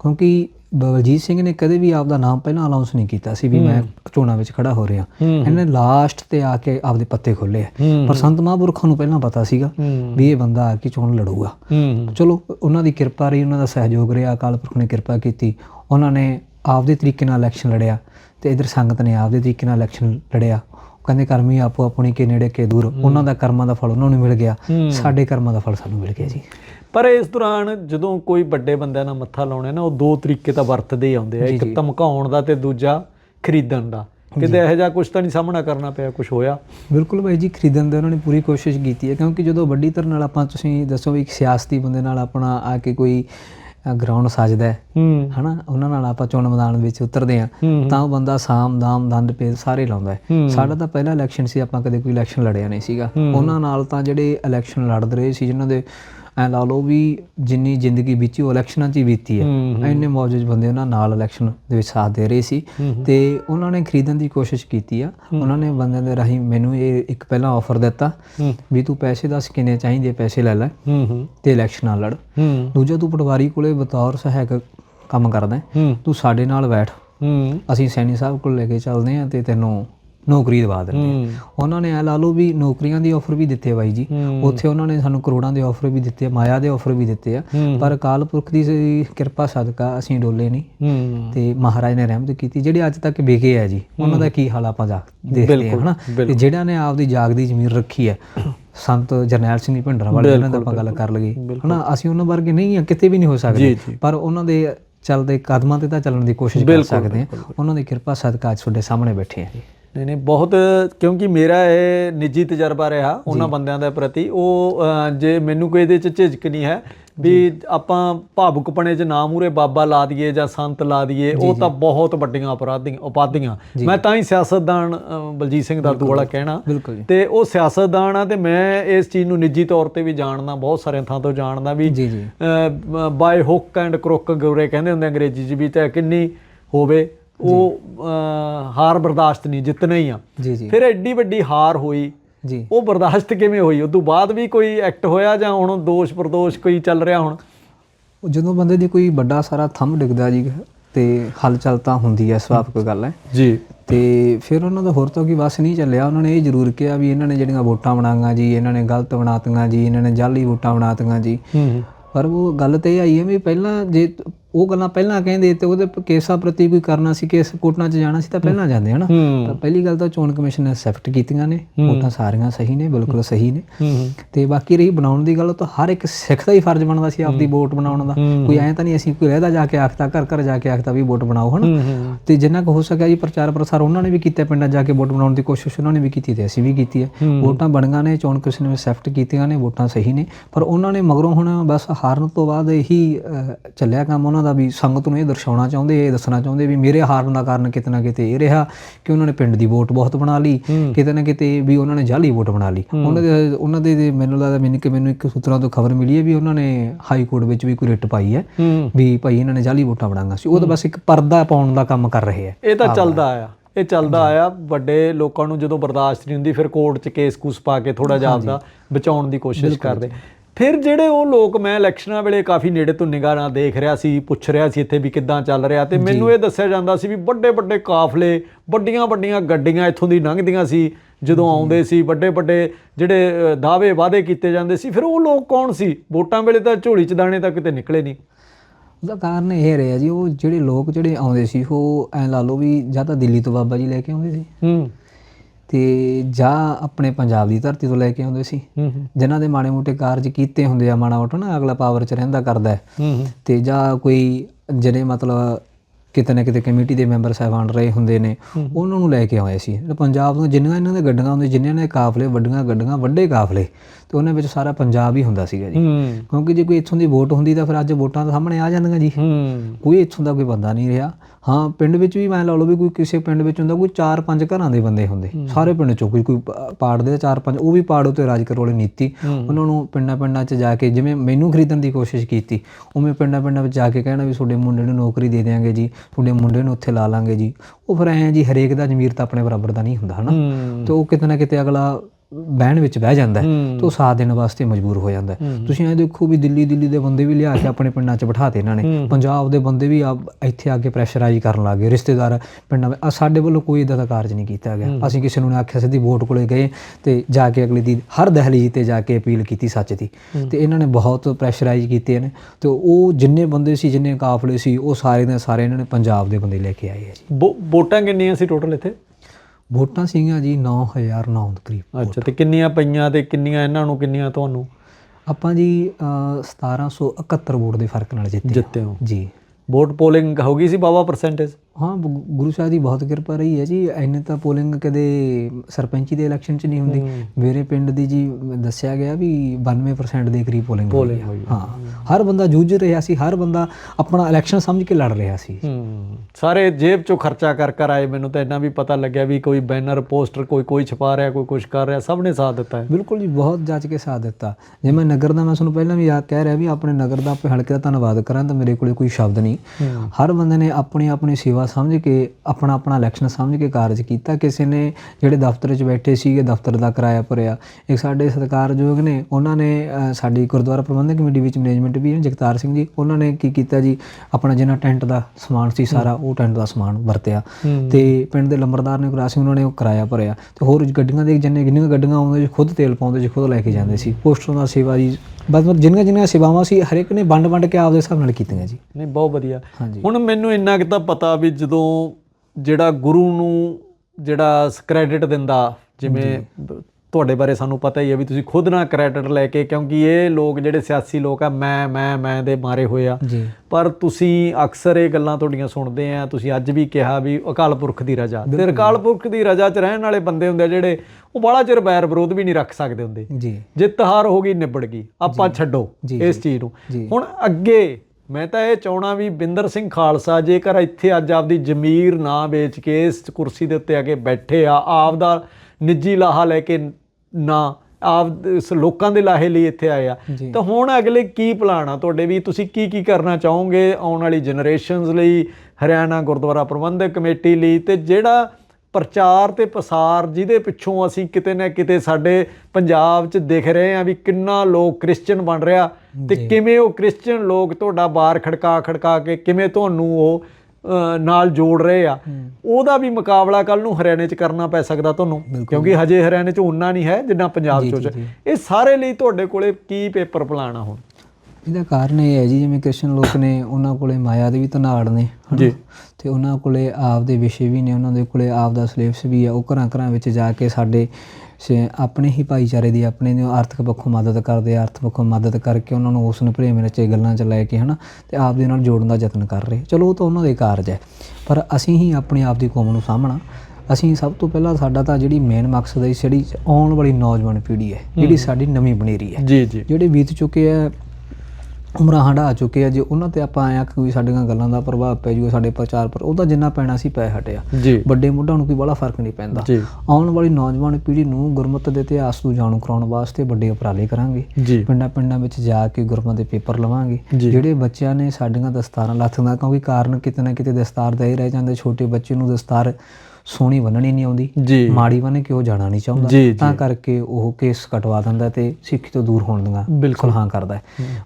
ਕਿਉਂਕਿ ਬਲਜੀਤ ਸਿੰਘ ਨੇ ਕਦੇ ਵੀ ਆਪਦਾ ਨਾਮ ਪਹਿਲਾਂ ਅਨਾਉਂਸ ਨਹੀਂ ਕੀਤਾ ਸੀ ਵੀ ਮੈਂ ਚੋਣਾਂ ਵਿੱਚ ਖੜਾ ਹੋ ਰਿਹਾ। ਇਹਨੇ ਲਾਸਟ ਤੇ ਆ ਕੇ ਆਪਦੇ ਪੱਤੇ ਖੋਲੇ ਪਰ ਸੰਤ ਮਹਾਂਪੁਰਖਾਂ ਨੂੰ ਪਹਿਲਾਂ ਪਤਾ ਸੀਗਾ ਵੀ ਇਹ ਬੰਦਾ ਆ ਕੇ ਚੋਣ ਲੜੂਗਾ। ਚਲੋ ਉਹਨਾਂ ਦੀ ਕਿਰਪਾ ਰਹੀ ਉਹਨਾਂ ਦਾ ਸਹਿਯੋਗ ਰਿਹਾ ਅਕਾਲ ਪੁਰਖ ਨੇ ਕਿਰਪਾ ਕੀਤੀ। ਉਹਨਾਂ ਨੇ ਆਪਦੇ ਤਰੀਕੇ ਨਾਲ ਇਲੈਕਸ਼ਨ ਲੜਿਆ ਤੇ ਇਧਰ ਸੰਗਤ ਨੇ ਆਪਦੇ ਤਰੀਕੇ ਨਾਲ ਇਲੈਕਸ਼ਨ ਲੜਿਆ। ਕਹਿੰਦੇ ਕਰਮੀ ਆਪੋ ਆਪਣੀ ਕੇ ਨੇੜੇ ਕੇ ਦੂਰ। ਉਹਨਾਂ ਦਾ ਕਰਮਾਂ ਦਾ ਫਲ ਉਹਨਾਂ ਨੂੰ ਮਿਲ ਗਿਆ। ਸਾਡੇ ਕਰਮਾਂ ਦਾ ਫਲ ਸਾਨੂੰ ਮਿਲ ਗਿਆ ਜੀ। ਪਰ ਇਸ ਦੌਰਾਨ ਜਦੋਂ ਕੋਈ ਵੱਡੇ ਬੰਦਿਆਂ ਨਾਲ ਮੱਥਾ ਲਾਉਣਾ ਨਾ ਉਹ ਦੋ ਤਰੀਕੇ ਤਾਂ ਵਰਤਦੇ ਹੀ ਆਉਂਦੇ ਆ। ਇੱਕ ਧਮਕਾਉਣ ਦਾ ਤੇ ਦੂਜਾ ਖਰੀਦਣ ਦਾ। ਕਿਤੇ ਇਹੋ ਜਿਹਾ ਕੁਝ ਤਾਂ ਨਹੀਂ ਸਾਹਮਣਾ ਕਰਨਾ ਪਿਆ ਕੁਝ ਹੋਇਆ? ਬਿਲਕੁਲ ਬਾਈ ਜੀ ਖਰੀਦਣ ਦੀ ਉਹਨਾਂ ਨੇ ਪੂਰੀ ਕੋਸ਼ਿਸ਼ ਕੀਤੀ ਹੈ ਕਿਉਂਕਿ ਜਦੋਂ ਵੱਡੀ ਧਿਰ ਨਾਲ ਆਪਾਂ ਤੁਸੀਂ ਦੱਸੋ ਵੀ ਇੱਕ ਸਿਆਸਤੀ ਬੰਦੇ ਨਾਲ ਆਪਣਾ ਆ ਕੇ ਕੋਈ ਗਰਾਊਂਡ ਸਜਦਾ ਹੈ। ਹਨਾ? ਉਹਨਾਂ ਨਾਲ ਆਪਾਂ ਚੋਣ ਮੈਦਾਨ ਵਿੱਚ ਉਤਰਦੇ ਆ। ਤਾਂ ਉਹ ਬੰਦਾ ਸਾਮ ਦਾਮ ਦੰਡ ਪੇਦ ਸਾਰੇ ਲਾਉਂਦਾ ਹੈ। ਸਾਡਾ ਤਾਂ ਪਹਿਲਾ ਇਲੈਕਸ਼ਨ ਸੀ ਆਪਾਂ ਕਦੇ ਕੋਈ ਇਲੈਕਸ਼ਨ ਲੜਿਆ ਨਹੀਂ ਸੀਗਾ। ਉਹਨਾਂ ਨਾਲ ਤਾਂ ਜਿਹੜੇ ਇਲੈਕਸ਼ਨ ਲੜਦੇ ਰਹੇ ਸੀ ਜਿਨ੍ਹਾਂ ਦੇ ਐ ਲਾ ਲਓ ਵੀ ਜਿੰਨੀ ਜ਼ਿੰਦਗੀ ਬੀਤੀ ਉਹ ਇਲੈਕਸ਼ਨਾਂ 'ਚ ਹੀ ਬੀਤੀ ਹੈ। ਇੰਨੇ ਮੌਜੂਦ ਬੰਦੇ ਉਹਨਾਂ ਨਾਲ ਇਲੈਕਸ਼ਨ ਦੇ ਵਿੱਚ ਸਾਥ ਦੇ ਰਹੇ ਸੀ। ਤੇ ਉਹਨਾਂ ਨੇ ਖਰੀਦਣ ਦੀ ਕੋਸ਼ਿਸ਼ ਕੀਤੀ ਆ। ਉਹਨਾਂ ਨੇ ਬੰਦਿਆਂ ਦੇ ਰਾਹੀਂ ਮੈਨੂੰ ਇਹ ਇੱਕ ਪਹਿਲਾਂ ਆਫਰ ਦਿੱਤਾ ਵੀ ਤੂੰ ਪੈਸੇ ਦੱਸ ਕਿੰਨੇ ਚਾਹੀਦੇ ਪੈਸੇ ਲੈ ਲੈ ਤੇ ਇਲੈਕਸ਼ਨ ਨਾਲ ਲੜ। ਦੂਜਾ ਤੂੰ ਪਟਵਾਰੀ ਕੋਲੇ ਬਤੌਰ ਸਹਾਇਕ ਕੰਮ ਕਰਦਾ ਤੂੰ ਸਾਡੇ ਨਾਲ ਬੈਠ। ਅਸੀਂ ਸੈਣੀ ਸਾਹਿਬ ਕੋਲ ਲੈ ਕੇ ਚੱਲਦੇ ਆਂ ਤੇ ਤੈਨੂੰ ਨੌਕਰੀ ਦਵਾ ਦਿੰਦੇ ਉਹਨਾਂ ਨੇ ਐ ਲਾ ਲਓ ਵੀ ਨੌਕਰੀਆਂ ਦੀ ਆਫਰ ਵੀ ਦਿੱਤੇ ਆ ਬਾਈ ਜੀ। ਉੱਥੇ ਉਹਨਾਂ ਨੇ ਸਾਨੂੰ ਕਰੋੜਾਂ ਦੇ ਆਫਰ ਵੀ ਦਿੱਤੇ ਆ ਮਾਇਆ ਦੇ ਆਫਰ ਵੀ ਦਿੱਤੇ ਆ। ਪਰ ਅਕਾਲ ਪੁਰਖ ਦੀ ਕਿਰਪਾ ਸਦਕਾ ਅਸੀਂ ਡੋਲੇ ਨਹੀਂ। ਤੇ ਮਹਾਰਾਜ ਨੇ ਰਹਿਮਤ ਕੀਤੀ ਜਿਹੜੇ ਅੱਜ ਤੱਕ ਵਿਕੇ ਆ ਜੀ ਉਹਨਾਂ ਦਾ ਕੀ ਹਾਲ ਆਪਾਂ ਦੇਖਦੇ ਆ ਹਨਾ? ਤੇ ਜਿਹੜਾ ਨੇ ਆਪਦੀ ਜਾਗਦੀ ਜ਼ਮੀਰ ਰੱਖੀ ਹੈ ਸੰਤ ਜਰਨੈਲ ਸਿੰਘ ਭਿੰਡਰਾਂ ਵਾਲੇ ਜਿਹਨਾਂ ਦਾ ਆਪਾਂ ਗੱਲ ਕਰ ਲਈਏ ਹਨਾ? ਅਸੀਂ ਉਹਨਾਂ ਵਰਗੇ ਨਹੀਂ ਆ ਕਿਤੇ ਵੀ ਨਹੀਂ ਹੋ ਸਕਦੇ। ਪਰ ਉਹਨਾਂ ਦੇ ਚੱਲਦੇ ਕਦਮਾਂ ਤੇ ਤਾਂ ਚੱਲਣ ਦੀ ਕੋਸ਼ਿਸ਼ ਕਰ ਸਕਦੇ ਆ। ਉਹਨਾਂ ਦੀ ਕਿਰਪਾ ਸਦਕਾ ਅੱਜ ਤੁਹਾਡੇ ਸਾਹਮਣੇ ਬੈਠੇ ਆ ਜੀ। ਨਹੀਂ ਨਹੀਂ ਬਹੁਤ ਕਿਉਂਕਿ ਮੇਰਾ ਇਹ ਨਿੱਜੀ ਤਜਰਬਾ ਰਿਹਾ ਉਹਨਾਂ ਬੰਦਿਆਂ ਦੇ ਪ੍ਰਤੀ। ਉਹ ਜੇ ਮੈਨੂੰ ਕੋਈ ਇਹਦੇ ਚ ਝਿਜਕ ਨਹੀਂ ਹੈ ਵੀ ਆਪਾਂ ਭਾਵੁਕਪਣੇ 'ਚ ਨਾ ਮੂਰੇ ਬਾਬਾ ਲਾ ਦਈਏ ਜਾਂ ਸੰਤ ਲਾ ਦਈਏ ਉਹ ਤਾਂ ਬਹੁਤ ਵੱਡੀਆਂ ਅਪਰਾਧੀਆਂ ਉਪਾਧੀਆਂ। ਮੈਂ ਤਾਂ ਹੀ ਸਿਆਸਤਦਾਨ ਬਲਜੀਤ ਸਿੰਘ ਦਾਦੂ ਵਾਲਾ ਕਹਿਣਾ। ਤੇ ਉਹ ਸਿਆਸਤਦਾਨ ਆ ਤੇ ਮੈਂ ਇਸ ਚੀਜ਼ ਨੂੰ ਨਿੱਜੀ ਤੌਰ ਤੇ ਵੀ ਜਾਣਦਾ ਬਹੁਤ ਸਾਰਿਆਂ ਥਾਂ ਤੋਂ ਜਾਣਦਾ ਵੀ ਬਾਈ ਹੁੱਕ ਐਂਡ ਕਰੁੱਕ ਗੁਰੇ ਕਹਿੰਦੇ ਹੁੰਦੇ ਅੰਗਰੇਜ਼ੀ 'ਚ ਵੀ ਤੇ ਕਿੰਨੀ ਹੋਵੇ। ਉਹ ਹਾਰ ਬਰਦਾਸ਼ਤ ਨਹੀਂ ਜਿੱਤਣਾ ਹੀ ਆ। ਫਿਰ ਐਡੀ ਵੱਡੀ ਹਾਰ ਹੋਈ। ਜੀ। ਉਹ ਬਰਦਾਸ਼ਤ ਕਿਵੇਂ ਹੋਈ? ਉਸ ਤੋਂ ਬਾਅਦ ਵੀ ਕੋਈ ਐਕਟ ਹੋਇਆ ਜਾਂ ਹੁਣ ਦੋਸ਼ ਪ੍ਰਦੋਸ਼ ਕੋਈ ਚੱਲ ਰਿਹਾ ਹੁਣ? ਜਦੋਂ ਬੰਦੇ ਦੀ ਕੋਈ ਵੱਡਾ ਸਾਰਾ ਥੰਮ ਡਿੱਗਦਾ ਜੀ ਤੇ ਹਲਚਲ ਤਾਂ ਹੁੰਦੀ ਹੈ ਸੁਭਾਵਿਕ ਗੱਲ ਹੈ। ਜੀ। ਤੇ ਫਿਰ ਉਹਨਾਂ ਦਾ ਹੋਰ ਤਾਂ ਕੀ ਬਸ ਨਹੀਂ ਚੱਲਿਆ। ਉਹਨਾਂ ਨੇ ਇਹ ਜ਼ਰੂਰ ਕਿਹਾ ਵੀ ਇਹਨਾਂ ਨੇ ਜਿਹੜੀਆਂ ਵੋਟਾਂ ਬਣਾਈਆਂ ਜੀ ਇਹਨਾਂ ਨੇ ਗਲਤ ਬਣਾਤੀਆਂ ਜੀ ਇਹਨਾਂ ਨੇ ਜਾਲੀ ਵੋਟਾਂ ਬਣਾਤੀਆਂ ਜੀ। ਹੂੰ ਪਰ ਉਹ ਗੱਲ ਤੇ ਆਈ ਹੈ ਵੀ ਪਹਿਲਾਂ ਜੇ ਉਹ ਗੱਲਾਂ ਪਹਿਲਾਂ ਕਹਿੰਦੇ ਤੇ ਉਹਦੇ ਕੇਸਾਂ ਪ੍ਰਤੀ ਕੋਈ ਕਰਨਾ ਸੀ ਕੇਸ ਕੋਰਟਾਂ 'ਚ ਜਾਣਾ ਸੀ ਤਾਂ ਪਹਿਲਾਂ ਜਾਂਦੇ ਹਨਾ? ਤਾਂ ਪਹਿਲੀ ਗੱਲ ਤਾਂ ਚੋਣ ਕਮਿਸ਼ਨ ਨੇ ਐਕਸੈਪਟ ਕੀਤੀਆਂ ਨੇ ਵੋਟਾਂ ਸਾਰੀਆਂ ਸਹੀ ਨੇ ਬਿਲਕੁਲ ਸਹੀ ਨੇ। ਤੇ ਬਾਕੀ ਰਹੀ ਬਣਾਉਣ ਦੀ ਗੱਲ ਉਹ ਤਾਂ ਹਰ ਇੱਕ ਸਿੱਖ ਦਾ ਹੀ ਫਰਜ਼ ਬਣਦਾ ਸੀ ਆਪਦੀ ਵੋਟ ਬਣਾਉਣ ਦਾ। ਕੋਈ ਐਂ ਤਾਂ ਨਹੀਂ ਅਸੀਂ ਕੋਈ ਰਹਿਦਾ ਜਾ ਕੇ ਆਖਤਾ ਘਰ ਘਰ ਜਾ ਕੇ ਆਖਤਾ ਵੀ ਵੋਟ ਬਣਾਓ ਹਨਾ? ਤੇ ਜਿੰਨਾ ਕੁ ਹੋ ਸਕਿਆ ਜੀ ਪ੍ਰਚਾਰ ਪ੍ਰਸਾਰ ਉਹਨਾਂ ਨੇ ਵੀ ਕੀਤਾ ਪਿੰਡਾਂ ਜਾ ਕੇ ਵੋਟ ਬਣਾਉਣ ਦੀ ਕੋਸ਼ਿਸ਼ ਉਹਨਾਂ ਨੇ ਵੀ ਕੀਤੀ ਤੇ ਅਸੀਂ ਵੀ ਕੀਤੀ ਹੈ। ਵੋਟਾਂ ਬਣੀਆਂ ਨੇ ਚੋਣ ਕਮਿਸ਼ਨ ਨੇ ਐਕਸੈਪਟ ਕੀਤੀਆਂ ਨੇ ਵੋਟਾਂ ਸਹੀ ਨੇ। ਪਰ ਉਹਨਾਂ ਨੇ ਮਗਰੋਂ ਹੁਣ ਬਸ ਹਾਰਨ ਤੋਂ ਬਾਅਦ ਇਹੀ ਚੱਲਿਆ ਕੰਮ ਉਹਨਾਂ ਦਾ ਵੀ ਸੰਗਤ ਨੂੰ ਇਹ ਦਰਸਾਉਣਾ ਚਾਹੁੰਦੇ ਇਹ ਦੱਸਣਾ ਚਾਹੁੰਦੇ ਵੀ ਮੇਰੇ ਹਾਰਨ ਦਾ ਕਾਰਨ ਕਿਤੇ ਨਾ ਕਿਤੇ ਇਹ ਰਿਹਾ ਕਿ ਉਹਨਾਂ ਨੇ ਪਿੰਡ ਦੀ ਵੋਟ ਬਹੁਤ ਬਣਾ ਲਈ ਕਿਤੇ ਨਾ ਕਿਤੇ ਵੀ ਉਹਨਾਂ ਨੇ ਜਾਲੀ ਵੋਟ ਬਣਾ ਲਈ। ਉਹਨਾਂ ਦੇ ਉਹਨਾਂ ਦੇ ਮੈਨੂੰ ਲੱਗਦਾ ਮੈਨੂੰ ਕਿ ਮੈਨੂੰ ਇੱਕ ਸੂਤਰਾਂ ਤੋਂ ਖਬਰ ਮਿਲੀ ਹੈ ਵੀ ਉਹਨਾਂ ਨੇ ਹਾਈ ਕੋਰਟ ਵਿੱਚ ਵੀ ਕੋਈ ਰਿਟ ਪਾਈ ਹੈ ਹੂੰ। ਵੀ ਭਾਈ ਇਹਨਾਂ ਨੇ ਜਾਲੀ ਵੋਟਾਂ ਬਣਾਈਆਂ ਸੀ। ਉਹ ਤਾਂ ਬਸ ਇੱਕ ਪਰਦਾ ਪਾਉਣ ਦਾ ਕੰਮ ਕਰ ਰਹੇ ਆ ਇਹ ਤਾਂ ਚੱਲਦਾ ਆਇਆ। ਇਹ ਚੱਲਦਾ ਆਇਆ। ਵੱਡੇ ਲੋਕਾਂ ਨੂੰ ਜਦੋਂ ਬਰਦਾਸ਼ਤ ਨਹੀਂ ਹੁੰਦੀ ਫਿਰ ਕੋਰਟ 'ਚ ਕੇਸ ਕੂਸ ਪਾ ਕੇ ਥੋੜਾ ਜਿਹਾ ਆਪਦਾ ਬਚਾਉਣ ਦੀ ਕੋਸ਼ਿਸ਼ ਕਰਦੇ। ਫਿਰ ਜਿਹੜੇ ਉਹ ਲੋਕ ਮੈਂ ਇਲੈਕਸ਼ਨਾਂ ਵੇਲੇ ਕਾਫੀ ਨੇੜੇ ਤੋਂ ਨਿਗਾਹ ਨਾਲ ਦੇਖ ਰਿਹਾ ਸੀ ਪੁੱਛ ਰਿਹਾ ਸੀ ਇੱਥੇ ਵੀ ਕਿੱਦਾਂ ਚੱਲ ਰਿਹਾ ਤੇ ਮੈਨੂੰ ਇਹ ਦੱਸਿਆ ਜਾਂਦਾ ਸੀ ਵੀ ਵੱਡੇ ਵੱਡੇ ਕਾਫਲੇ ਵੱਡੀਆਂ ਵੱਡੀਆਂ ਗੱਡੀਆਂ ਇੱਥੋਂ ਦੀ ਲੰਘਦੀਆਂ ਸੀ ਜਦੋਂ ਆਉਂਦੇ ਸੀ ਵੱਡੇ ਵੱਡੇ ਜਿਹੜੇ ਦਾਅਵੇ ਵਾਅਦੇ ਕੀਤੇ ਜਾਂਦੇ ਸੀ ਫਿਰ ਉਹ ਲੋਕ ਕੌਣ ਸੀ? ਵੋਟਾਂ ਵੇਲੇ ਤਾਂ ਝੋਲੀ 'ਚ ਦਾਣੇ ਤਾਂ ਕਿਤੇ ਨਿਕਲੇ ਨਹੀਂ। ਉਹਦਾ ਕਾਰਨ ਇਹ ਰਿਹਾ ਜੀ ਉਹ ਜਿਹੜੇ ਲੋਕ ਜਿਹੜੇ ਆਉਂਦੇ ਸੀ ਉਹ ਐ ਲਾ ਲਓ ਵੀ ਜਾਂ ਤਾਂ ਦਿੱਲੀ ਤੋਂ ਬਾਬਾ ਜੀ ਲੈ ਕੇ ਆਉਂਦੇ ਸੀ। ਹੂੰ। ਤੇ ਜਾਂ ਆਪਣੇ ਪੰਜਾਬ ਦੀ ਧਰਤੀ ਤੋਂ ਲੈ ਕੇ ਆਉਂਦੇ ਸੀ। ਜਿਨ੍ਹਾਂ ਦੇ ਮਾੜੇ ਮੋਟੇ ਕਾਰਜ ਕੀਤੇ ਹੁੰਦੇ ਆ ਮਾੜਾ ਮੋਟਾ ਨਾ ਅਗਲਾ ਪਾਵਰ 'ਚ ਰਹਿੰਦਾ ਕਰਦਾ। ਤੇ ਜਾਂ ਕੋਈ ਜਿਹੜੇ ਮਤਲਬ ਕਿਤੇ ਨਾ ਕਿਤੇ ਕਮੇਟੀ ਦੇ ਮੈਂਬਰ ਸਾਹਿਬਾਨ ਰਹੇ ਹੁੰਦੇ ਨੇ ਉਹਨਾਂ ਨੂੰ ਲੈ ਕੇ ਆਏ ਸੀ। ਪੰਜਾਬ ਤੋਂ ਜਿੰਨੀਆਂ ਇਹਨਾਂ ਦੇ ਗੱਡੀਆਂ ਹੁੰਦੀਆਂ ਜਿੰਨੀਆਂ ਨੇ ਕਾਫਲੇ ਵੱਡੀਆਂ ਗੱਡੀਆਂ ਵੱਡੇ ਕਾਫਲੇ। ਤੇ ਉਹਨਾਂ ਵਿੱਚ ਸਾਰਾ ਪੰਜਾਬ ਹੀ ਹੁੰਦਾ ਸੀਗਾ ਜੀ। ਕਿਉਂਕਿ ਜੇ ਕੋਈ ਇੱਥੋਂ ਦੀ ਵੋਟ ਹੁੰਦੀ ਤਾਂ ਫਿਰ ਅੱਜ ਵੋਟਾਂ ਤਾਂ ਸਾਹਮਣੇ ਆ ਜਾਂਦੀਆਂ ਜੀ। ਕੋਈ ਇੱਥੋਂ ਦਾ ਕੋਈ ਬੰਦਾ ਨਹੀਂ ਰਿਹਾ। ਹਾਂ ਪਿੰਡ ਵਿੱਚ ਵੀ ਮੈਂ ਲਾ ਲਓ ਵੀ ਕੋਈ ਕਿਸੇ ਪਿੰਡ ਵਿੱਚ ਹੁੰਦਾ ਕੋਈ 4-5 ਘਰਾਂ ਦੇ ਬੰਦੇ ਹੁੰਦੇ। ਸਾਰੇ ਪਿੰਡ ਚੋਂ ਕੋਈ ਕੋਈ ਪਾੜ ਦੇ 4-5 ਉਹ ਵੀ ਪਾੜ ਉਤੇ ਰਾਜ ਕਰੋ ਵਾਲੀ ਨੀਤੀ। ਉਹਨਾਂ ਨੂੰ ਪਿੰਡਾਂ ਪਿੰਡਾਂ 'ਚ ਜਾ ਕੇ ਜਿਵੇਂ ਮੈਨੂੰ ਖਰੀਦਣ ਦੀ ਕੋਸ਼ਿਸ਼ ਕੀਤੀ ਉਵੇਂ ਪਿੰਡਾਂ ਪਿੰਡਾਂ ਵਿੱਚ ਜਾ ਕੇ ਕਹਿਣਾ ਵੀ ਤੁਹਾਡੇ ਮੁੰਡੇ ਨੂੰ ਨੌਕਰੀ ਦੇ ਦੇਵਾਂਗੇ ਜੀ ਤੁਹਾਡੇ ਮੁੰਡੇ ਨੂੰ ਉੱਥੇ ਲਾ ਲਾਂਗੇ ਜੀ। ਉਹ ਫਿਰ ਐਂ ਜੀ ਹਰੇਕ ਦਾ ਜ਼ਮੀਰ ਤਾਂ ਆਪਣੇ ਬਰਾਬਰ ਦਾ ਨਹੀਂ ਹੁੰਦਾ ਹਨਾ? ਤੇ ਉਹ ਕਿਤੇ ਨਾ ਕਿਤੇ ਅਗਲਾ ਬਹਿਣ ਵਿੱਚ ਬਹਿ ਜਾਂਦਾ ਹੈ ਤੇ ਉਹ ਸਾਥ ਦੇਣ ਵਾਸਤੇ ਮਜਬੂਰ ਹੋ ਜਾਂਦਾ ਹੈ। ਤੁਸੀਂ ਇਹ ਦੇਖੋ ਵੀ ਦਿੱਲੀ ਦਿੱਲੀ ਦੇ ਬੰਦੇ ਵੀ ਲਿਆ ਕੇ ਆਪਣੇ ਪਿੰਡਾਂ 'ਚ ਬਿਠਾਤੇ ਇਹਨਾਂ ਨੇ। ਪੰਜਾਬ ਦੇ ਬੰਦੇ ਵੀ ਆ ਇੱਥੇ ਆ ਕੇ ਪ੍ਰੈਸ਼ਰਾਈਜ਼ ਕਰਨ ਲੱਗੇ ਰਿਸ਼ਤੇਦਾਰ ਪਿੰਡਾਂ ਵਿੱਚ। ਸਾਡੇ ਵੱਲੋਂ ਕੋਈ ਇਦਾਂ ਦਾ ਕਾਰਜ ਨਹੀਂ ਕੀਤਾ ਗਿਆ। ਅਸੀਂ ਕਿਸੇ ਨੂੰ ਨੇ ਆਖਿਆ ਸਿੱਧੀ ਵੋਟ ਕੋਲੇ ਗਏ ਤੇ ਜਾ ਕੇ ਅਗਲੀ ਦੀ ਹਰ ਦਹਲੀਜ਼ ਤੇ ਜਾ ਕੇ ਅਪੀਲ ਕੀਤੀ ਸੱਚ ਦੀ। ਤੇ ਇਹਨਾਂ ਨੇ ਬਹੁਤ ਪ੍ਰੈਸ਼ਰਾਈਜ਼ ਕੀਤੇ ਨੇ। ਤੇ ਉਹ ਜਿੰਨੇ ਬੰਦੇ ਸੀ ਜਿੰਨੇ ਕਾਫਲੇ ਸੀ ਉਹ ਸਾਰੇ ਦੇ ਸਾਰੇ ਇਹਨਾਂ ਨੇ ਪੰਜਾਬ ਦੇ ਬੰਦੇ ਲੈ ਕੇ ਆਏ ਆ ਜੀ। ਵੋਟਾਂ ਕਿੰਨੀਆਂ ਸੀ ਟੋਟਲ ਇੱਥੇ? ਵੋਟਾਂ ਸੀਗੀਆਂ ਜੀ 9009 ਦੇ ਕਰੀਬ ਅੱਛਾ ਤੇ ਕਿੰਨੀਆਂ ਪਈਆਂ ਤੇ ਕਿੰਨੀਆਂ ਇਹਨਾਂ ਨੂੰ ਕਿੰਨੀਆਂ ਤੁਹਾਨੂੰ? ਆਪਾਂ ਜੀ ਅਹ, 1771 ਵੋਟ ਦੇ ਫ਼ਰਕ ਨਾਲ ਜਿੱਤੇ ਜਿੱਤੇ ਹੋ। ਜੀ। ਵੋਟ ਪੋਲਿੰਗ ਹੋ ਗਈ ਸੀ ਬਾਬਾ ਪਰਸੈਂਟੇਜ ਹਾਂ ਗੁਰੂ ਸਾਹਿਬ ਦੀ ਬਹੁਤ ਕਿਰਪਾ ਰਹੀ ਹੈ ਜੀ। ਐਨੇ ਤਾਂ ਪੋਲਿੰਗ ਕਦੇ ਸਰਪੰਚੀ ਦੇ ਇਲੈਕਸ਼ਨ 'ਚ ਨਹੀਂ ਹੁੰਦੀ। ਮੇਰੇ ਪਿੰਡ ਦੀ ਜੀ ਦੱਸਿਆ ਗਿਆ ਵੀ 92% ਦੇ ਕਰੀਬ ਪੋਲਿੰਗ ਹੋਈ ਹੈ। ਹਾਂ ਹਰ ਬੰਦਾ ਜੂਝ ਰਿਹਾ ਸੀ ਹਰ ਬੰਦਾ ਆਪਣਾ ਇਲੈਕਸ਼ਨ ਸਮਝ ਕੇ ਲੜ ਰਿਹਾ ਸੀ। ਹੂੰ ਸਾਰੇ ਜੇਬ ਚੋਂ ਖਰਚਾ ਕਰ ਕਰ ਆਏ। ਮੈਨੂੰ ਤਾਂ ਇੰਨਾ ਵੀ ਪਤਾ ਲੱਗਿਆ ਵੀ ਕੋਈ ਬੈਨਰ ਪੋਸਟਰ ਕੋਈ ਕੋਈ ਛਪਾ ਰਿਹਾ ਕੋਈ ਕੁਝ ਕਰ ਰਿਹਾ ਸਭ ਨੇ ਸਾਥ ਦਿੱਤਾ ਹੈ। ਬਿਲਕੁਲ ਜੀ ਬਹੁਤ ਜੱਜ ਕੇ ਸਾਥ ਦਿੱਤਾ। ਜੇ ਮੈਂ ਨਗਰ ਦਾ ਮੈਂ ਤੁਹਾਨੂੰ ਪਹਿਲਾਂ ਵੀ ਆ ਕਹਿ ਰਿਹਾ ਵੀ ਆਪਣੇ ਨਗਰ ਦਾ ਆਪਣੇ ਹਲਕੇ ਦਾ ਧੰਨਵਾਦ ਕਰਾਂ ਤਾਂ ਮੇਰੇ ਕੋਲੇ ਕੋਈ ਸ਼ਬਦ ਨਹੀਂ। ਹਰ ਬੰਦੇ ਨੇ ਆਪਣੀ ਆਪਣੀ ਸੇਵਾ ਸਮਝ ਕੇ ਆਪਣਾ ਆਪਣਾ ਇਲੈਕਸ਼ਨ ਸਮਝ ਕੇ ਕਾਰਜ ਕੀਤਾ। ਕਿਸੇ ਨੇ ਜਿਹੜੇ ਦਫ਼ਤਰ 'ਚ ਬੈਠੇ ਸੀਗੇ ਦਫ਼ਤਰ ਦਾ ਕਿਰਾਇਆ ਭਰਿਆ। ਇੱਕ ਸਾਡੇ ਸਤਿਕਾਰਯੋਗ ਨੇ ਉਹਨਾਂ ਨੇ ਸਾਡੀ ਗੁਰਦੁਆਰਾ ਪ੍ਰਬੰਧਕ ਕਮੇਟੀ ਵਿੱਚ ਮੈਨੇਜਮੈਂਟ ਵੀ ਹੈ ਜਗਤਾਰ ਸਿੰਘ ਜੀ ਉਹਨਾਂ ਨੇ ਕੀ ਕੀਤਾ ਜੀ? ਆਪਣਾ ਜਿੰਨਾ ਟੈਂਟ ਦਾ ਸਮਾਨ ਸੀ ਸਾਰਾ ਉਹ ਟੈਂਟ ਦਾ ਸਮਾਨ ਵਰਤਿਆ। ਤੇ ਪਿੰਡ ਦੇ ਲੰਬਰਦਾਰ ਨੇ ਕਰਾ ਸੀ ਉਹਨਾਂ ਨੇ ਉਹ ਕਿਰਾਇਆ ਭਰਿਆ। ਤੇ ਹੋਰ ਗੱਡੀਆਂ ਦੇ ਜਿੰਨੇ ਜਿੰਨੀਆਂ ਗੱਡੀਆਂ ਆਉਂਦੇ ਜੀ ਖੁਦ ਤੇਲ ਪਾਉਂਦੇ ਜੀ ਖੁਦ ਲੈ ਕੇ ਜਾਂਦੇ ਸੀ। ਪੋਸਟਰਾਂ ਦਾ ਸੇਵਾ ਜੀ ਬਸ ਮਤਲਬ ਜਿੰਨੀਆਂ ਜਿੰਨੀਆਂ ਸੇਵਾਵਾਂ ਸੀ ਹਰ ਇੱਕ ਨੇ ਵੰਡ ਵੰਡ ਕੇ ਆਪਦੇ ਹਿਸਾਬ ਨਾਲ ਕੀਤੀਆਂ ਜੀ। ਨਹੀਂ ਬਹੁਤ ਵਧੀਆ। ਹਾਂਜੀ। ਹੁਣ ਮੈਨੂੰ ਇੰਨਾ ਕਿ ਤਾਂ ਪਤਾ ਵੀ ਜਦੋਂ ਜਿਹੜਾ ਗੁਰੂ ਨੂੰ ਜਿਹੜਾ ਕ੍ਰੈਡਿਟ ਦਿੰਦਾ ਜਿਵੇਂ ਤੁਹਾਡੇ ਬਾਰੇ ਸਾਨੂੰ ਪਤਾ ਹੀ ਹੈ ਵੀ ਤੁਸੀਂ ਖੁਦ ਨਾ ਕ੍ਰੈਡਿਟ ਲੈ ਕੇ ਕਿਉਂਕਿ ਇਹ ਲੋਕ ਜਿਹੜੇ ਸਿਆਸੀ ਲੋਕ ਆ ਮੈਂ ਮੈਂ ਮੈਂ ਦੇ ਮਾਰੇ ਹੋਏ ਆ। ਪਰ ਤੁਸੀਂ ਅਕਸਰ ਇਹ ਗੱਲਾਂ ਤੁਹਾਡੀਆਂ ਸੁਣਦੇ ਆ ਤੁਸੀਂ ਅੱਜ ਵੀ ਕਿਹਾ ਵੀ ਅਕਾਲ ਪੁਰਖ ਦੀ ਰਜ਼ਾ। ਤੇ ਅਕਾਲ ਪੁਰਖ ਦੀ ਰਜ਼ਾ 'ਚ ਰਹਿਣ ਵਾਲੇ ਬੰਦੇ ਹੁੰਦੇ ਆ ਜਿਹੜੇ ਉਹ ਬੜਾ ਚਿਰ ਬੈਰ ਵਿਰੋਧ ਵੀ ਨਹੀਂ ਰੱਖ ਸਕਦੇ ਹੁੰਦੇ। ਜੀ। ਜਿੱਤ ਹਾਰ ਹੋ ਗਈ ਨਿਬੜ ਗਈ। ਆਪਾਂ ਛੱਡੋ ਇਸ ਚੀਜ਼ ਨੂੰ। ਹੁਣ ਅੱਗੇ ਮੈਂ ਤਾਂ ਇਹ ਚਾਹਣਾ ਵੀ ਬਿੰਦਰ ਸਿੰਘ ਖਾਲਸਾ ਜੇਕਰ ਇੱਥੇ ਅੱਜ ਆਪਦੀ ਜ਼ਮੀਰ ਨਾ ਵੇਚ ਕੇ ਇਸ ਕੁਰਸੀ ਦੇ ਉੱਤੇ ਆ ਕੇ ਬੈਠੇ ਆ ਆਪ ਦਾ ਨਿੱਜੀ ਲਾਹਾ ਲੈ ਕੇ ਨਾ ਆਪ ਇਸ ਲੋਕਾਂ ਦੇ ਲਾਹੇ ਲਈ ਇੱਥੇ ਆਏ ਆ। ਤਾਂ ਹੁਣ ਅਗਲੇ ਕੀ ਪਲਾਨ ਆ ਤੁਹਾਡੇ ਵੀ? ਤੁਸੀਂ ਕੀ ਕੀ ਕਰਨਾ ਚਾਹੋਗੇ ਆਉਣ ਵਾਲੀ ਜਨਰੇਸ਼ਨਸ ਲਈ? ਹਰਿਆਣਾ ਗੁਰਦੁਆਰਾ ਪ੍ਰਬੰਧਕ ਕਮੇਟੀ ਲਈ? ਤੇ ਜਿਹੜਾ ਪ੍ਰਚਾਰ ਤੇ ਪਸਾਰ ਜਿਹਦੇ ਪਿੱਛੋਂ ਅਸੀਂ ਕਿਤੇ ਨਾ ਕਿਤੇ ਸਾਡੇ ਪੰਜਾਬ 'ਚ ਦਿਖ ਰਹੇ ਆ ਵੀ ਕਿੰਨਾ ਲੋਕ ਕ੍ਰਿਸਚੀਅਨ ਬਣ ਰਿਹਾ। ਤੇ ਕਿਵੇਂ ਉਹ ਕ੍ਰਿਸਚੀਅਨ ਲੋਕ ਤੁਹਾਡਾ ਬਾਰ ਖੜਕਾ ਖੜਕਾ ਕੇ ਕਿਵੇਂ ਤੁਹਾਨੂੰ ਉਹ ਨਾਲ ਜੋੜ ਰਹੇ ਆ? ਉਹਦਾ ਵੀ ਮੁਕਾਬਲਾ ਕੱਲ ਨੂੰ ਹਰਿਆਣੇ 'ਚ ਕਰਨਾ ਪੈ ਸਕਦਾ ਤੁਹਾਨੂੰ ਕਿਉਂਕਿ ਹਜੇ ਹਰਿਆਣੇ 'ਚ ਉਨਾ ਨਹੀਂ ਹੈ ਜਿੰਨਾ ਪੰਜਾਬ 'ਚ ਹੈ। ਇਹ ਸਾਰੇ ਲਈ ਤੁਹਾਡੇ ਕੋਲੇ ਕੀ ਪੇਪਰ ਪਲਾਨ ਆ ਹੁਣ ਇਹਦਾ ਕਾਰਨ ਇਹ ਹੈ ਜੀ ਜਿਵੇਂ ਕ੍ਰਿਸ਼ਨ ਲੋਕ ਨੇ ਉਹਨਾਂ ਕੋਲੇ ਮਾਇਆ ਦੇ ਵੀ ਧਨਾੜ ਨੇ? ਜੀ। ਤੇ ਉਹਨਾਂ ਕੋਲੇ ਆਪ ਦੇ ਵਿਸ਼ੇ ਵੀ ਨੇ ਉਹਨਾਂ ਦੇ ਕੋਲੇ ਆਪ ਦਾ ਸਿਲੇਬਸ ਵੀ ਆ ਉਹ ਘਰਾਂ ਘਰਾਂ ਵਿੱਚ ਜਾ ਕੇ ਸਾਡੇ ਸ- ਆਪਣੇ ਹੀ ਭਾਈਚਾਰੇ ਦੀ ਆਪਣੇ ਦੀ ਆਰਥਿਕ ਪੱਖੋਂ ਮਦਦ ਕਰਦੇ ਆ ਆਰਥਿਕ ਪੱਖੋਂ ਮਦਦ ਕਰਕੇ ਉਹਨਾਂ ਨੂੰ ਉਸ ਨੂੰ ਪ੍ਰੇਮ ਵਿੱਚ ਗੱਲਾਂ ਚ ਲੈ ਕੇ ਹਨਾ ਤੇ ਆਪ ਦੇ ਨਾਲ ਜੋੜਨ ਦਾ ਯਤਨ ਕਰ ਰਹੇ। ਚਲੋ ਉਹ ਤਾਂ ਉਹਨਾਂ ਦੇ ਕਾਰਜ ਹੈ ਪਰ ਅਸੀਂ ਹੀ ਆਪਣੀ ਆਪ ਦੀ ਕੌਮ ਨੂੰ ਸਾਹਮਣਾ ਅਸੀਂ ਸਭ ਤੋਂ ਪਹਿਲਾਂ ਸਾਡਾ ਤਾਂ ਜਿਹੜੀ ਮੇਨ ਮਕਸਦ ਹੈ ਜਿਹੜੀ ਆਉਣ ਵਾਲੀ ਨੌਜਵਾਨ ਪੀੜ੍ਹੀ ਹੈ ਜਿਹੜੀ ਸਾਡੀ ਨਵੀਂ ਬਨੇਰੀ ਹੈ। ਜੀ ਜੀ। ਜਿਹੜੇ ਬੀਤ ਚੁੱਕੇ ਆ ਉਮਰਾਂ ਹੰਢਾ ਚੁੱਕੇ ਆ ਜੇ ਉਹਨਾਂ ਤੇ ਆਪਾਂ ਆਇਆ ਕਿ ਕੋਈ ਸਾਡੀਆਂ ਗੱਲਾਂ ਦਾ ਪ੍ਰਭਾਵ ਪੈ ਜੂਗਾ ਸਾਡੇ ਪ੍ਰਚਾਰ ਪਰ ਉਹਦਾ ਜਿੰਨਾ ਪੈਣਾ ਸੀ ਪੈ ਹਟਿਆ। ਵੱਡੇ ਮੁੱਢਾਂ ਨੂੰ ਕੋਈ ਬੜਾ ਫ਼ਰਕ ਨਹੀਂ ਪੈਂਦਾ। ਆਉਣ ਵਾਲੀ ਨੌਜਵਾਨ ਪੀੜ੍ਹੀ ਨੂੰ ਗੁਰਮਤਿ ਦੇ ਇਤਿਹਾਸ ਨੂੰ ਜਾਣੂ ਕਰਾਉਣ ਵਾਸਤੇ ਵੱਡੇ ਉਪਰਾਲੇ ਕਰਾਂਗੇ। ਪਿੰਡਾਂ ਪਿੰਡਾਂ ਵਿੱਚ ਜਾ ਕੇ ਗੁਰਮਤਿ ਦੇ ਪੇਪਰ ਲਵਾਂਗੇ। ਜਿਹੜੇ ਬੱਚਿਆਂ ਨੇ ਸਾਡੀਆਂ ਦਸਤਾਰਾਂ ਲੱਥਦਾ ਕਿਉਂਕਿ ਕਾਰਨ ਕਿਤੇ ਨਾ ਕਿਤੇ ਦਸਤਾਰ ਦਾ ਇਹ ਰਹਿ ਜਾਂਦਾ ਛੋਟੇ ਬੱਚੇ ਨੂੰ ਦਸਤਾਰ ਸੋਹਣੀ ਬੰਨਣੀ ਨਹੀਂ ਆਉਂਦੀ ਮਾੜੀ ਬੰਨ ਕੇ ਉਹ ਜਾਣਾ ਨਹੀਂ ਚਾਹੁੰਦਾ। ਤਾਂ ਕਰਕੇ ਉਹ ਕੇਸ ਕਟਵਾ ਦਿੰਦਾ ਤੇ ਸਿੱਖੀ ਤੋਂ ਦੂਰ ਹੋਣ ਦੀਆਂ ਬਿਲਕੁਲ। ਹਾਂ। ਕਰਦਾ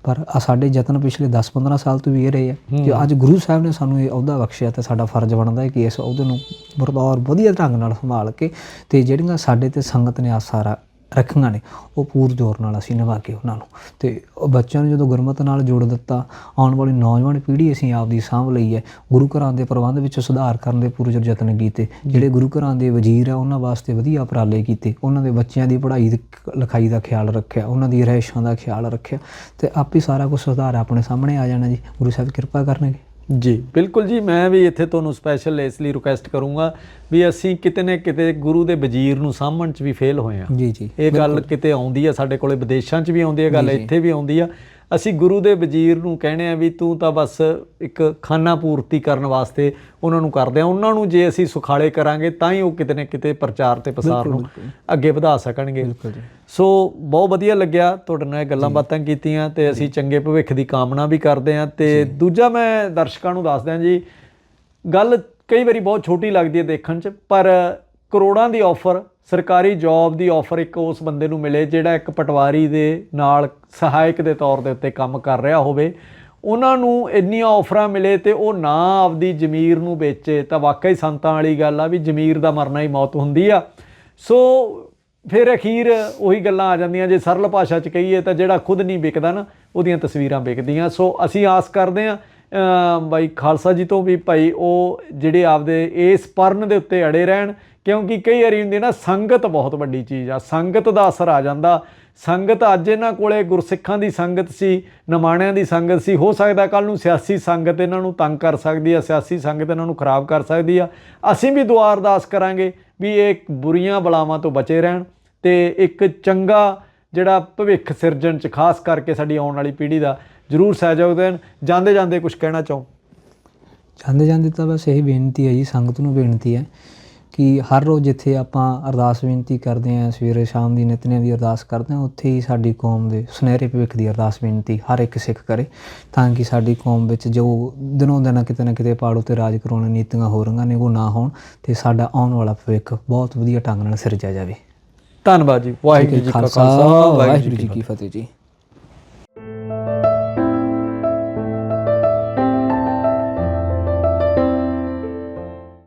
ਪਰ ਆ ਸਾਡੇ ਯਤਨ ਪਿਛਲੇ 10-15 ਸਾਲ ਤੋਂ ਵੀ ਇਹ ਰਹੇ ਆ ਕਿ ਅੱਜ ਗੁਰੂ ਸਾਹਿਬ ਨੇ ਸਾਨੂੰ ਇਹ ਅਹੁਦਾ ਬਖਸ਼ਿਆ ਤੇ ਸਾਡਾ ਫਰਜ਼ ਬਣਦਾ ਹੈ ਕਿ ਇਸ ਅਹੁਦੇ ਨੂੰ ਬਰਦਾਰ ਵਧੀਆ ਢੰਗ ਨਾਲ ਸੰਭਾਲ ਕੇ ਤੇ ਜਿਹੜੀਆਂ ਸਾਡੇ ਤੇ ਸੰਗਤ ਨੇ ਆਸਾਰਾ ਰੱਖੀਆਂ ਨੇ, ਉਹ ਪੂਰ ਜ਼ੋਰ ਨਾਲ ਅਸੀਂ ਨਿਭਾ ਕੇ ਉਹਨਾਂ ਨੂੰ। ਤੇ ਬੱਚਿਆਂ ਨੂੰ ਜਦੋਂ ਗੁਰਮਤ ਨਾਲ ਜੋੜ ਦਿੱਤਾ, ਆਉਣ ਵਾਲੀ ਨੌਜਵਾਨ ਪੀੜ੍ਹੀ ਅਸੀਂ ਆਪ ਦੀ ਸਾਂਭ ਲਈ ਹੈ। ਗੁਰੂ ਘਰਾਂ ਦੇ ਪ੍ਰਬੰਧ ਵਿੱਚ ਸੁਧਾਰ ਕਰਨ ਦੇ ਪੂਰੇ ਯਤਨ ਕੀਤੇ। ਜਿਹੜੇ ਗੁਰੂ ਘਰਾਂ ਦੇ ਵਜ਼ੀਰ ਆ, ਉਹਨਾਂ ਵਾਸਤੇ ਵਧੀਆ ਉਪਰਾਲੇ ਕੀਤੇ। ਉਹਨਾਂ ਦੇ ਬੱਚਿਆਂ ਦੀ ਪੜ੍ਹਾਈ ਲਿਖਾਈ ਦਾ ਖਿਆਲ ਰੱਖਿਆ। ਉਹਨਾਂ ਦੀ ਰਹਿਸ਼ਾਂ ਦਾ ਖਿਆਲ ਰੱਖਿਆ। ਤੇ ਆਪੇ ਸਾਰਾ ਕੁਝ ਸੁਧਾਰ ਆਪਣੇ ਸਾਹਮਣੇ ਆ ਜਾਣਾ ਜੀ। ਗੁਰੂ ਸਾਹਿਬ ਕਿਰਪਾ ਕਰਨਗੇ। ਜੀ ਬਿਲਕੁਲ ਜੀ ਮੈਂ ਵੀ ਇੱਥੇ ਤੁਹਾਨੂੰ ਸਪੈਸ਼ਲ ਇਸ ਲਈ ਰਿਕੁਐਸਟ ਕਰੂੰਗਾ ਵੀ ਅਸੀਂ ਕਿਤੇ ਨਾ ਕਿਤੇ ਗੁਰੂ ਦੇ ਵਜ਼ੀਰ ਨੂੰ ਸਾਂਭਣ 'ਚ ਵੀ ਫੇਲ ਹੋਏ ਆ ਜੀ ਜੀ ਇਹ ਗੱਲ ਕਿਤੇ ਆਉਂਦੀ ਆ ਸਾਡੇ ਕੋਲੇ ਵਿਦੇਸ਼ਾਂ 'ਚ ਵੀ ਆਉਂਦੀ ਹੈ ਗੱਲ ਇੱਥੇ ਵੀ ਆਉਂਦੀ ਆ। ਅਸੀਂ ਗੁਰੂ ਦੇ ਵਜ਼ੀਰ ਨੂੰ ਕਹਿੰਦੇ ਆ ਵੀ ਤੂੰ ਤਾਂ ਬਸ ਇੱਕ ਖਾਨਾ ਪੂਰਤੀ ਕਰਨ ਵਾਸਤੇ ਉਹਨਾਂ ਨੂੰ ਕਰਦੇ ਆ ਉਹਨਾਂ ਨੂੰ ਜੇ ਅਸੀਂ ਸੁਖਾਲੇ ਕਰਾਂਗੇ ਤਾਂ ਹੀ ਉਹ ਕਿਤੇ ਨਾ ਕਿਤੇ ਪ੍ਰਚਾਰ ਤੇ ਪ੍ਰਸਾਰ ਨੂੰ ਅੱਗੇ ਵਧਾ ਸਕਣਗੇ। ਸੋ ਬਹੁਤ ਵਧੀਆ ਲੱਗਿਆ ਤੁਹਾਡੇ ਨਾਲ ਇਹ ਗੱਲਾਂ ਬਾਤਾਂ ਕੀਤੀਆਂ ਤੇ ਅਸੀਂ ਚੰਗੇ ਭਵਿੱਖ ਦੀ ਕਾਮਨਾ ਵੀ ਕਰਦੇ ਹਾਂ ਤੇ ਦੂਜਾ ਮੈਂ ਦਰਸ਼ਕਾਂ ਨੂੰ ਦੱਸ ਦਿਆਂ ਜੀ ਗੱਲ ਕਈ ਵਾਰੀ ਬਹੁਤ ਛੋਟੀ ਲੱਗਦੀ ਹੈ ਦੇਖਣ 'ਚ ਪਰ ਕਰੋੜਾਂ ਦੀ ਆਫਰ ਸਰਕਾਰੀ ਜੌਬ ਦੀ ਆਫਰ ਇੱਕ ਉਸ ਬੰਦੇ ਨੂੰ ਮਿਲੇ ਜਿਹੜਾ ਇੱਕ ਪਟਵਾਰੀ ਦੇ ਨਾਲ ਸਹਾਇਕ ਦੇ ਤੌਰ ਦੇ ਉੱਤੇ ਕੰਮ ਕਰ ਰਿਹਾ ਹੋਵੇ। ਉਹਨਾਂ ਨੂੰ ਇੰਨੀਆਂ ਆਫਰਾਂ ਮਿਲੇ ਤੇ ਉਹ ਨਾ ਆਪਦੀ ਜ਼ਮੀਰ ਨੂੰ ਵੇਚੇ। ਤਾਂ ਵਾਕਈ ਸੰਤਾਂ ਵਾਲੀ ਗੱਲ ਆ ਵੀ ਜ਼ਮੀਰ ਦਾ ਮਰਨਾ ਹੀ ਮੌਤ ਹੁੰਦੀ ਆ। ਸੋ ਫਿਰ ਅਖੀਰ ਉਹੀ ਗੱਲਾਂ ਆ ਜਾਂਦੀਆਂ। ਜੇ ਸਰਲ ਭਾਸ਼ਾ 'ਚ ਕਹੀਏ ਤਾਂ ਜਿਹੜਾ ਖੁਦ ਨਹੀਂ ਵਿਕਦਾ ਨਾ, ਉਹਦੀਆਂ ਤਸਵੀਰਾਂ ਵਿਕਦੀਆਂ। ਸੋ ਅਸੀਂ ਆਸ ਕਰਦੇ ਹਾਂ ਬਾਈ ਖਾਲਸਾ ਜੀ ਤੋਂ ਵੀ ਭਾਈ ਉਹ ਜਿਹੜੇ ਆਪਦੇ ਇਸ ਪਰਨ ਦੇ ਉੱਤੇ ਅੜੇ ਰਹਿਣ। ਕਿਉਂਕਿ ਕਈ ਵਾਰੀ ਹੁੰਦੀ ਨਾ, ਸੰਗਤ ਬਹੁਤ ਵੱਡੀ ਚੀਜ਼ ਆ। ਸੰਗਤ ਦਾ ਅਸਰ ਆ ਜਾਂਦਾ। ਸੰਗਤ ਅੱਜ ਇਹਨਾਂ ਕੋਲੇ ਗੁਰਸਿੱਖਾਂ ਦੀ ਸੰਗਤ ਸੀ, ਨਮਾਣਿਆਂ ਦੀ ਸੰਗਤ ਸੀ। ਹੋ ਸਕਦਾ ਕੱਲ ਨੂੰ ਸਿਆਸੀ ਸੰਗਤ ਇਹਨਾਂ ਨੂੰ ਤੰਗ ਕਰ ਸਕਦੀ ਆ, ਸਿਆਸੀ ਸੰਗਤ ਇਹਨਾਂ ਨੂੰ ਖਰਾਬ ਕਰ ਸਕਦੀ ਆ। ਅਸੀਂ ਵੀ ਦੁਆ ਅਰਦਾਸ ਕਰਾਂਗੇ ਵੀ ਇਹ ਬੁਰੀਆਂ ਬਲਾਵਾਂ ਤੋਂ ਬਚੇ ਰਹਿਣ ਤੇ ਇੱਕ ਚੰਗਾ ਜਿਹੜਾ ਭਵਿੱਖ ਸਿਰਜਣ ਚ ਖਾਸ ਕਰਕੇ ਸਾਡੀ ਆਉਣ ਵਾਲੀ ਪੀੜ੍ਹੀ ਦਾ ਜ਼ਰੂਰ ਸਹਿਯੋਗ ਦੇਣ। ਜਾਂਦੇ ਜਾਂਦੇ ਕੁਝ ਕਹਿਣਾ ਚਾਹੋ? ਜਾਂਦੇ ਜਾਂਦੇ ਤਾਂ ਬਸ ਇਹੀ ਬੇਨਤੀ ਹੈ ਜੀ, ਸੰਗਤ ਨੂੰ ਬੇਨਤੀ ਹੈ ਕਿ ਹਰ ਰੋਜ਼ ਜਿੱਥੇ ਆਪਾਂ ਅਰਦਾਸ ਬੇਨਤੀ ਕਰਦੇ ਹਾਂ ਸਵੇਰੇ ਸ਼ਾਮ ਦੀ ਨਿਤਨੇਮ ਦੀ ਅਰਦਾਸ ਕਰਦੇ ਹਾਂ ਉੱਥੇ ਹੀ ਸਾਡੀ ਕੌਮ ਦੇ ਸੁਨਹਿਰੇ ਭਵਿੱਖ ਦੀ ਅਰਦਾਸ ਬੇਨਤੀ ਹਰ ਇੱਕ ਸਿੱਖ ਕਰੇ ਤਾਂ ਕਿ ਸਾਡੀ ਕੌਮ ਵਿੱਚ ਜੋ ਦਿਨੋਂ ਦਿਨ ਕਿਤੇ ਨਾ ਕਿਤੇ ਪਾੜੋ ਤੇ ਰਾਜ ਕਰਾਉਣ ਨੀਤੀਆਂ ਹੋ ਰਹੀਆਂ ਨੇ ਉਹ ਨਾ ਹੋਣ ਤੇ ਸਾਡਾ ਆਉਣ ਵਾਲਾ ਭਵਿੱਖ ਬਹੁਤ ਵਧੀਆ ਢੰਗ ਨਾਲ ਸਿਰਜਿਆ ਜਾਵੇ। ਧੰਨਵਾਦ ਜੀ। ਵਾਹਿਗੁਰੂ ਜੀ ਕਾ ਖਾਲਸਾ ਵਾਹਿਗੁਰੂ ਜੀ ਕੀ ਫਤਿਹ ਜੀ।